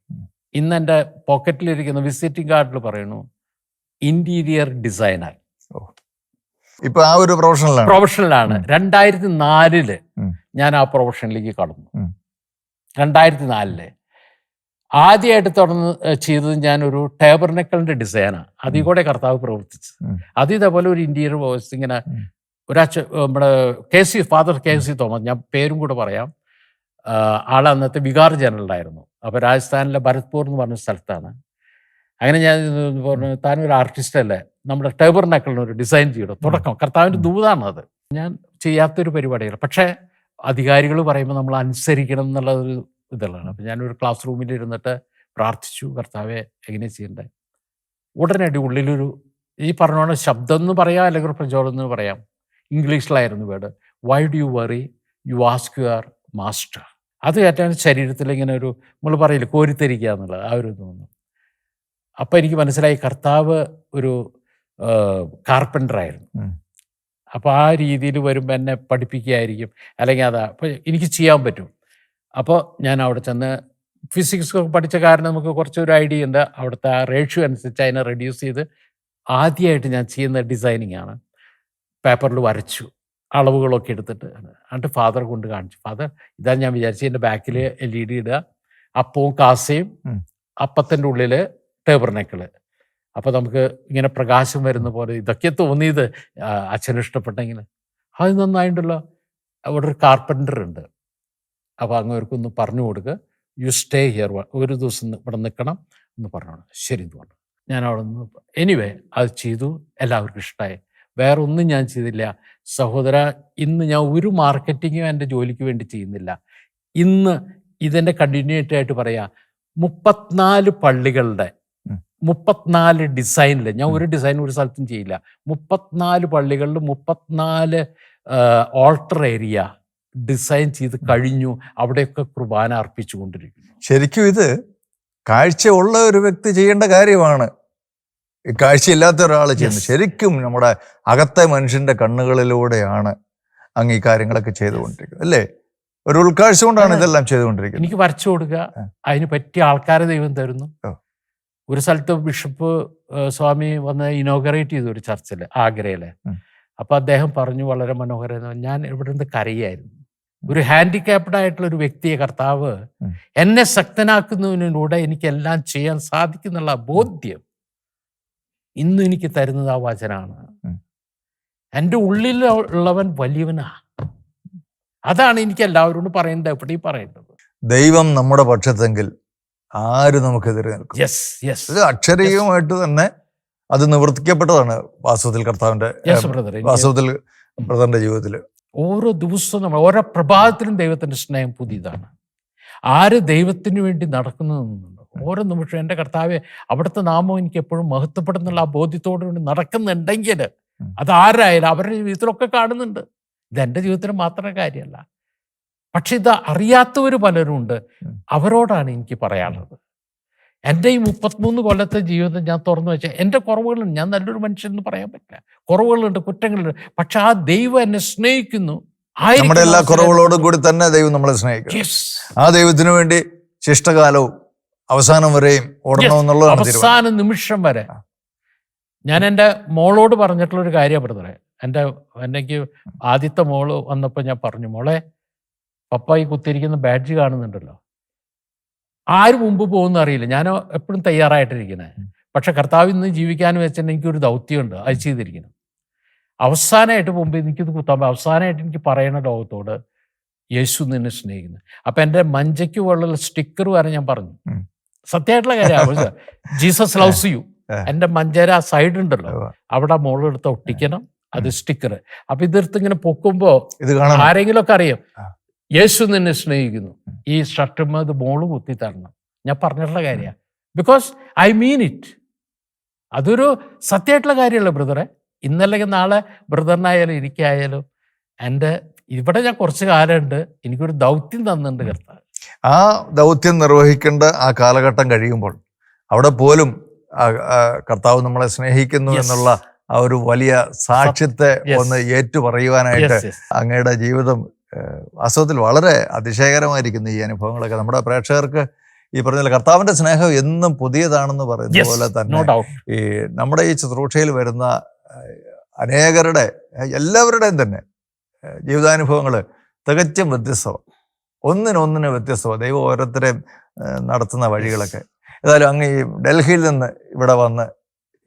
[SPEAKER 2] ഇന്ന് എന്റെ പോക്കറ്റിലിരിക്കുന്ന വിസിറ്റിംഗ് കാർഡിൽ പറയുന്നു ഇന്റീരിയർ ഡിസൈനർ
[SPEAKER 1] ഇപ്പൊ ആ ഒരു പ്രൊഫഷണലാണ്
[SPEAKER 2] പ്രൊഫഷണലാണ്. രണ്ടായിരത്തി
[SPEAKER 1] നാലിൽ.
[SPEAKER 2] ഞാൻ ആ പ്രൊഫഷനിലേക്ക് കടന്നു. രണ്ടായിരത്തി നാലിൽ ആദ്യമായിട്ട് തുടർന്ന് ചെയ്തത് ഞാനൊരു ടേബർനെക്കലിന്റെ ഡിസൈനാണ് അതിൽ കൂടെ കർത്താവ് പ്രവർത്തിച്ചു.
[SPEAKER 1] ഉം.
[SPEAKER 2] അത് ഇതേപോലെ ഒരു ഇന്റീരിയർ വോയിസ് ഇങ്ങനെ
[SPEAKER 1] ഉം.
[SPEAKER 2] ഒരച്ഛ നമ്മുടെ K C father K C Thomas ഞാൻ പേരും കൂടെ പറയാം. ആളെ ആൾ അന്നത്തെ വികാർ ജനറലായിരുന്നു അപ്പോൾ രാജസ്ഥാനിലെ ഭരത്പൂർ എന്ന് പറഞ്ഞ സ്ഥലത്താണ്. അങ്ങനെ ഞാൻ പറഞ്ഞു താനൊരു ആർട്ടിസ്റ്റ് അല്ലേ? നമ്മുടെ ടേബറിനക്കളിന് ഒരു ഡിസൈൻ ചെയ്യണം തുടക്കം. കർത്താവിന്റെ ദൂതാണ് അത്. ഞാൻ ചെയ്യാത്തൊരു പരിപാടികൾ പക്ഷേ അധികാരികൾ പറയുമ്പോൾ നമ്മൾ അനുസരിക്കണം എന്നുള്ള ഒരു ഇതുള്ളതാണ്. അപ്പം ഞാനൊരു ക്ലാസ് റൂമിൽ ഇരുന്നിട്ട് പ്രാർത്ഥിച്ചു കർത്താവെ എങ്ങനെ ചെയ്യണ്ടേ? ഉടനടി ഉള്ളിലൊരു ഈ പറഞ്ഞോണ്ട് ശബ്ദം എന്ന് പറയാം അല്ലെങ്കിൽ പ്രചോദനം എന്ന് പറയാം. ഇംഗ്ലീഷിലായിരുന്നു word. Why do you worry you ask your master അത് ഏറ്റവും ശരീരത്തിൽ ഇങ്ങനെ ഒരു നമ്മൾ പറയില്ല കോരിത്തരിക്കുക എന്നുള്ളത് ആ ഒരു തോന്നുന്നു അപ്പം എനിക്ക് മനസ്സിലായി കർത്താവ് ഒരു
[SPEAKER 1] കാർപ്പന്ററായിരുന്നു.
[SPEAKER 2] അപ്പോൾ ആ രീതിയിൽ വരുമ്പോൾ എന്നെ പഠിപ്പിക്കുകയായിരിക്കും. അല്ലെങ്കിൽ അതാ അപ്പോൾ എനിക്ക് ചെയ്യാൻ പറ്റും. അപ്പോൾ ഞാൻ അവിടെ ചെന്ന് ഫിസിക്സ് പഠിച്ച കാരണം നമുക്ക് കുറച്ചൊരു ഐഡിയ ഉണ്ട്. അവിടുത്തെ ആ റേഷ്യോ അനുസരിച്ച് അതിനെ റെഡ്യൂസ് ചെയ്ത് ആദ്യമായിട്ട് ഞാൻ ചെയ്യുന്ന ഡിസൈനിങ് ആണ്. പേപ്പറിൽ വരച്ചു. അളവുകളൊക്കെ എടുത്തിട്ട് എന്നിട്ട് ഫാദർ കൊണ്ട് കാണിച്ചു. ഫാദർ ഇതാ ഞാൻ വിചാരിച്ചു എന്റെ ബാക്കിൽ എൽ ഇ ഡി ഇടുക. അപ്പവും കാസയും. അപ്പത്തിന്റെ ഉള്ളിൽ ടേബർനെക്കിൾ അപ്പോൾ നമുക്ക് ഇങ്ങനെ പ്രകാശം വരുന്ന പോലെ ഇതൊക്കെ തോന്നിയത് അച്ഛനിഷ്ടപ്പെട്ടെങ്കിൽ. അച്ഛന് ഇഷ്ടപ്പെട്ടെങ്കിൽ അത് നന്നായിട്ടുണ്ടല്ലോ അവിടെ ഒരു കാർപ്പന്റർ ഉണ്ട്. അപ്പോൾ അങ്ങവർക്കൊന്ന് പറഞ്ഞു കൊടുക്കുക യു സ്റ്റേ ഹിയർ ഒരു ദിവസം ഇവിടെ നിൽക്കണം എന്ന് പറഞ്ഞു ശരി എന്ന് പറഞ്ഞു. ഞാൻ അവിടെ നിന്ന് എനിവേ അത് ചെയ്തു. എല്ലാവർക്കും ഇഷ്ടമായി വേറെ ഒന്നും ഞാൻ ചെയ്തില്ല. സഹോദര ഇന്ന് ഞാൻ ഒരു മാർക്കറ്റിങ്ങും എന്റെ ജോലിക്ക് വേണ്ടി ചെയ്യുന്നില്ല. ഇന്ന് ഇതിന്റെ കണ്ടിന്യൂറ്റി ആയിട്ട് പറയാം മുപ്പത്തിനാല് പള്ളികളുടെ. മുപ്പത്തിനാല് ഡിസൈനിൽ ഞാൻ ഒരു ഡിസൈൻ ഒരു സ്ഥലത്തും ചെയ്യില്ല. മുപ്പത്തിനാല് പള്ളികളിൽ മുപ്പത്തിനാല് ഓൾട്ടർ ഏരിയ ഡിസൈൻ ചെയ്ത് കഴിഞ്ഞു. അവിടെയൊക്കെ കുർബാന അർപ്പിച്ചുകൊണ്ടിരിക്കുന്നു.
[SPEAKER 1] ശരിക്കും ഇത് കാഴ്ചയുള്ള ഒരു വ്യക്തി ചെയ്യേണ്ട കാര്യമാണ്. കാഴ്ചയില്ലാത്ത ഒരാൾ ചെയ്യുന്നത്. ശരിക്കും നമ്മുടെ അകത്തെ മനുഷ്യന്റെ കണ്ണുകളിലൂടെയാണ് അങ്ങ് ഈ കാര്യങ്ങളൊക്കെ ചെയ്തുകൊണ്ടിരിക്കുന്നത്. അല്ലേ? ഒരു ഉൾക്കാഴ്ച കൊണ്ടാണ് ഇതെല്ലാം ചെയ്തുകൊണ്ടിരിക്കുന്നത്.
[SPEAKER 2] എനിക്ക് വരച്ചു കൊടുക്കുക. അതിന് പറ്റിയ ആൾക്കാരെ ദൈവം തരുന്നു. ഒരു സ്ഥലത്ത് ബിഷപ്പ് സ്വാമി വന്ന് ഇനോഗ്രേറ്റ് ചെയ്തു ഒരു ചർച്ചിൽ ആഗ്രയിലെ. അപ്പൊ അദ്ദേഹം പറഞ്ഞു വളരെ മനോഹരമായിരുന്നു ഞാൻ ഇവിടെ നിന്ന് കരയായിരുന്നു. ഒരു ഹാൻഡിക്യാപ്ഡ് ആയിട്ടുള്ള ഒരു വ്യക്തിയെ കർത്താവ്. എന്നെ ശക്തനാക്കുന്നതിലൂടെ എനിക്ക് എല്ലാം ചെയ്യാൻ സാധിക്കുന്നുള്ള ബോധ്യം ഇന്നും എനിക്ക് തരുന്നത് ആ വചനാണ്. എന്റെ ഉള്ളിൽ ഉള്ളവൻ വലിയവനാ. അതാണ് എനിക്ക് എല്ലാവരോടും പറയേണ്ടത് എപ്പോഴും പറയേണ്ടത്.
[SPEAKER 1] ദൈവം നമ്മുടെ പക്ഷത്തെങ്കിൽ ആര് നമുക്കെതിരെ നിൽക്കും?
[SPEAKER 2] യെസ് യെസ്
[SPEAKER 1] ഇത് അക്ഷരീയമായിട്ട് തന്നെ അത് നിവർത്തിക്കപ്പെട്ടതാണ് വാസ്തവത്തിൽ കർത്താവിന്റെ വാസ്തവത്തിൽ ബ്രദറിന്റെ ജീവിതത്തിൽ.
[SPEAKER 2] ഓരോ ദിവസവും നമ്മൾ ഓരോ പ്രഭാതത്തിലും ദൈവത്തിന്റെ സ്നേഹം പുതിയതാണ്. ആര് ദൈവത്തിന് വേണ്ടി നടക്കുന്നതെന്നുണ്ട്. ഓരോ നിമിഷവും എന്റെ കർത്താവെ അവിടുത്തെ നാമം എനിക്ക് എപ്പോഴും മഹത്വപ്പെടുന്നുള്ള ആ ബോധ്യത്തോടു കൂടി നടക്കുന്നുണ്ടെങ്കിൽ
[SPEAKER 1] ഉം.
[SPEAKER 2] അത് ആരായാലും അവരുടെ ജീവിതത്തിലൊക്കെ കാണുന്നുണ്ട്. ഇത് എന്റെ ജീവിതത്തിന് മാത്രമേ കാര്യമല്ല. പക്ഷെ ഇത് അറിയാത്തവർ പലരും ഉണ്ട് അവരോടാണ് എനിക്ക് പറയാനുള്ളത്. എന്റെ ഈ മുപ്പത്തിമൂന്ന് കൊല്ലത്തെ ജീവിതം ഞാൻ തുറന്നു വെച്ചാൽ എന്റെ കുറവുകളുണ്ട് ഞാൻ നല്ലൊരു മനുഷ്യൻ എന്ന് പറയാൻ പറ്റില്ല. കുറവുകളുണ്ട് കുറ്റങ്ങളുണ്ട്. പക്ഷെ ആ ദൈവം എന്നെ സ്നേഹിക്കുന്നു.
[SPEAKER 1] നമ്മുടെ എല്ലാ കുറവുകളോടും കൂടി തന്നെ ദൈവം നമ്മളെ സ്നേഹിക്കും. ആ ദൈവത്തിന് വേണ്ടി ശിഷ്ടകാലവും അവസാനം വരെയും ഓടണമെന്നുള്ളതാണ് തീരുമാനം
[SPEAKER 2] അവസാന നിമിഷം വരെ. ഞാൻ എന്റെ മോളോട് പറഞ്ഞിട്ടുള്ള ഒരു കാര്യം ബ്രദറെ എന്റെ എനിക്ക് ആദ്യത്തെ മോൾ വന്നപ്പോൾ ഞാൻ പറഞ്ഞു മോളെ പപ്പ ഈ കുത്തിയിരിക്കുന്ന ബാഡ്ജ് കാണുന്നുണ്ടല്ലോ. ആര് മുമ്പ് പോകുന്ന അറിയില്ല. ഞാൻ എപ്പോഴും തയ്യാറായിട്ടിരിക്കുന്നത് പക്ഷെ കർത്താവ് ഇന്ന് ജീവിക്കാൻ വെച്ചാൽ എനിക്കൊരു ദൗത്യമുണ്ട്. അത് ചെയ്തിരിക്കുന്നു. അവസാനമായിട്ട് മുമ്പ് എനിക്കിത് കുത്താൻ അവസാനമായിട്ട് എനിക്ക് പറയണ ലോകത്തോട് യേശു നിന്നെ സ്നേഹിക്കുന്നു. അപ്പൊ എന്റെ മഞ്ചയ്ക്ക് പോലുള്ള സ്റ്റിക്കർ വരെ ഞാൻ പറഞ്ഞു. സത്യമായിട്ടുള്ള കാര്യമാണ് ജീസസ് ലവ്സ് യു. എന്റെ മഞ്ചേര സൈഡ് ഉണ്ടല്ലോ. അവിടെ മോളെടുത്ത് ഒട്ടിക്കണം. അത് സ്റ്റിക്കർ അപ്പൊ ഇതെടുത്ത് ഇങ്ങനെ പൊക്കുമ്പോ ആരെങ്കിലും ഒക്കെ അറിയാം. യേശു നിന്നെ സ്നേഹിക്കുന്നു. ഈ ഷർട്ടുമ്മ ഇത് മോൾ കുത്തി തരണം. ഞാൻ പറഞ്ഞിട്ടുള്ള കാര്യമാണ് ബിക്കോസ് ഐ മീൻ ഇറ്റ് അതൊരു സത്യമായിട്ടുള്ള കാര്യമല്ല ബ്രദറെ? ഇന്നല്ലെങ്കിൽ നാളെ ബ്രദറിനായാലും എനിക്കായാലും എന്റെ ഇവിടെ ഞാൻ കുറച്ച് കാലമുണ്ട്. എനിക്കൊരു ദൗത്യം തന്നിട്ടുണ്ട് കർത്താവ്.
[SPEAKER 1] ആ ദൗത്യം നിർവഹിക്കേണ്ട ആ കാലഘട്ടം കഴിയുമ്പോൾ അവിടെ പോലും കർത്താവ് നമ്മളെ സ്നേഹിക്കുന്നു എന്നുള്ള ആ ഒരു വലിയ സാക്ഷ്യത്തെ ഒന്ന് ഏറ്റു പറയുവാനായിട്ട്
[SPEAKER 2] Yes, yes.
[SPEAKER 1] അങ്ങയുടെ ജീവിതം വാസ്തവത്തിൽ വളരെ അതിശയകരമായിരിക്കുന്നു ഈ അനുഭവങ്ങളൊക്കെ നമ്മുടെ പ്രേക്ഷകർക്ക് ഈ പറഞ്ഞ കർത്താവിന്റെ സ്നേഹം എന്നും പുതിയതാണെന്ന് പറയുന്ന പോലെ തന്നെ ഈ നമ്മുടെ ഈ ശുശ്രൂഷയിൽ വരുന്ന അനേകരുടെ എല്ലാവരുടെയും തന്നെ ജീവിതാനുഭവങ്ങൾ തികച്ചും വ്യത്യസ്തമാണ്. ഒന്നിനൊന്നിന് വ്യത്യസ്തമാണ്. ദൈവം ഓരോരുത്തരെയും നടത്തുന്ന വഴികളൊക്കെ. ഏതായാലും അങ്ങ് ഈ ഡൽഹിയിൽ നിന്ന് ഇവിടെ വന്ന്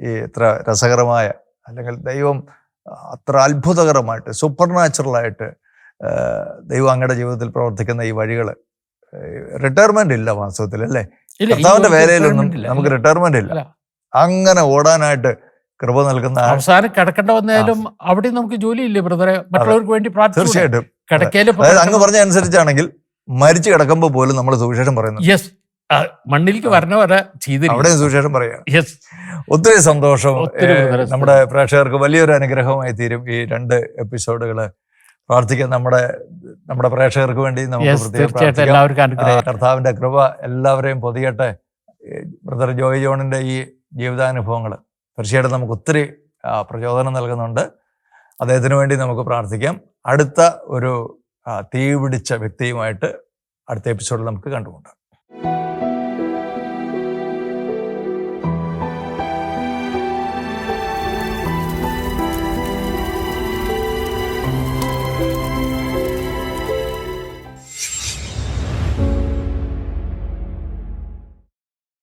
[SPEAKER 1] ഈ ഇത്ര രസകരമായ അല്ലെങ്കിൽ ദൈവം അത്ര അത്ഭുതകരമായിട്ട് സൂപ്പർ നാച്ചുറലായിട്ട് ദൈവം അങ്ങയുടെ ജീവിതത്തിൽ പ്രവർത്തിക്കുന്ന ഈ വഴികൾ റിട്ടയർമെന്റ് ഇല്ല വാസ്തവത്തിൽ അല്ലേ? കർത്താവിന്റെ വേലയിലൊന്നും നമുക്ക് റിട്ടയർമെന്റ് ഇല്ല. അങ്ങനെ ഓടാനായിട്ട് കൃപ നൽകുന്ന
[SPEAKER 2] അവസാനം കിടക്കേണ്ട വന്നാലും അവിടെ നമുക്ക് ജോലിയില്ലേ ബ്രദറെ? മറ്റുള്ളവർക്ക് വേണ്ടി
[SPEAKER 1] തീർച്ചയായിട്ടും. അങ്ങ് പറഞ്ഞ അനുസരിച്ചാണെങ്കിൽ മരിച്ചു കിടക്കുമ്പോൾ പോലും നമ്മൾ സുവിശേഷം പറയുന്നു
[SPEAKER 2] യെസ് മണ്ണിലേക്ക് വരണ വരെ
[SPEAKER 1] അവിടെ സുവിശേഷം പറയാം
[SPEAKER 2] യെസ്
[SPEAKER 1] ഒത്തിരി സന്തോഷം. നമ്മുടെ പ്രേക്ഷകർക്ക് വലിയൊരു അനുഗ്രഹമായി തീരും ഈ രണ്ട് എപ്പിസോഡുകൾ പ്രാർത്ഥിക്കാൻ നമ്മുടെ നമ്മുടെ പ്രേക്ഷകർക്ക് വേണ്ടി നമുക്ക് പ്രാർത്ഥിക്കാം. കർത്താവിന്റെ കൃപ എല്ലാവരെയും പൊതിയട്ടെ. ബ്രദർ ജോയ് ജോണിന്റെ ഈ ജീവിതാനുഭവങ്ങൾ. തീർച്ചയായിട്ടും നമുക്ക് ഒത്തിരി പ്രചോദനം നൽകുന്നുണ്ട്. അദ്ദേഹത്തിന് വേണ്ടി നമുക്ക് പ്രാർത്ഥിക്കാം. അടുത്ത ഒരു തീ പിടിച്ച വ്യക്തിയുമായിട്ട് അടുത്ത എപ്പിസോഡിൽ നമുക്ക് കണ്ടുമുട്ടാം.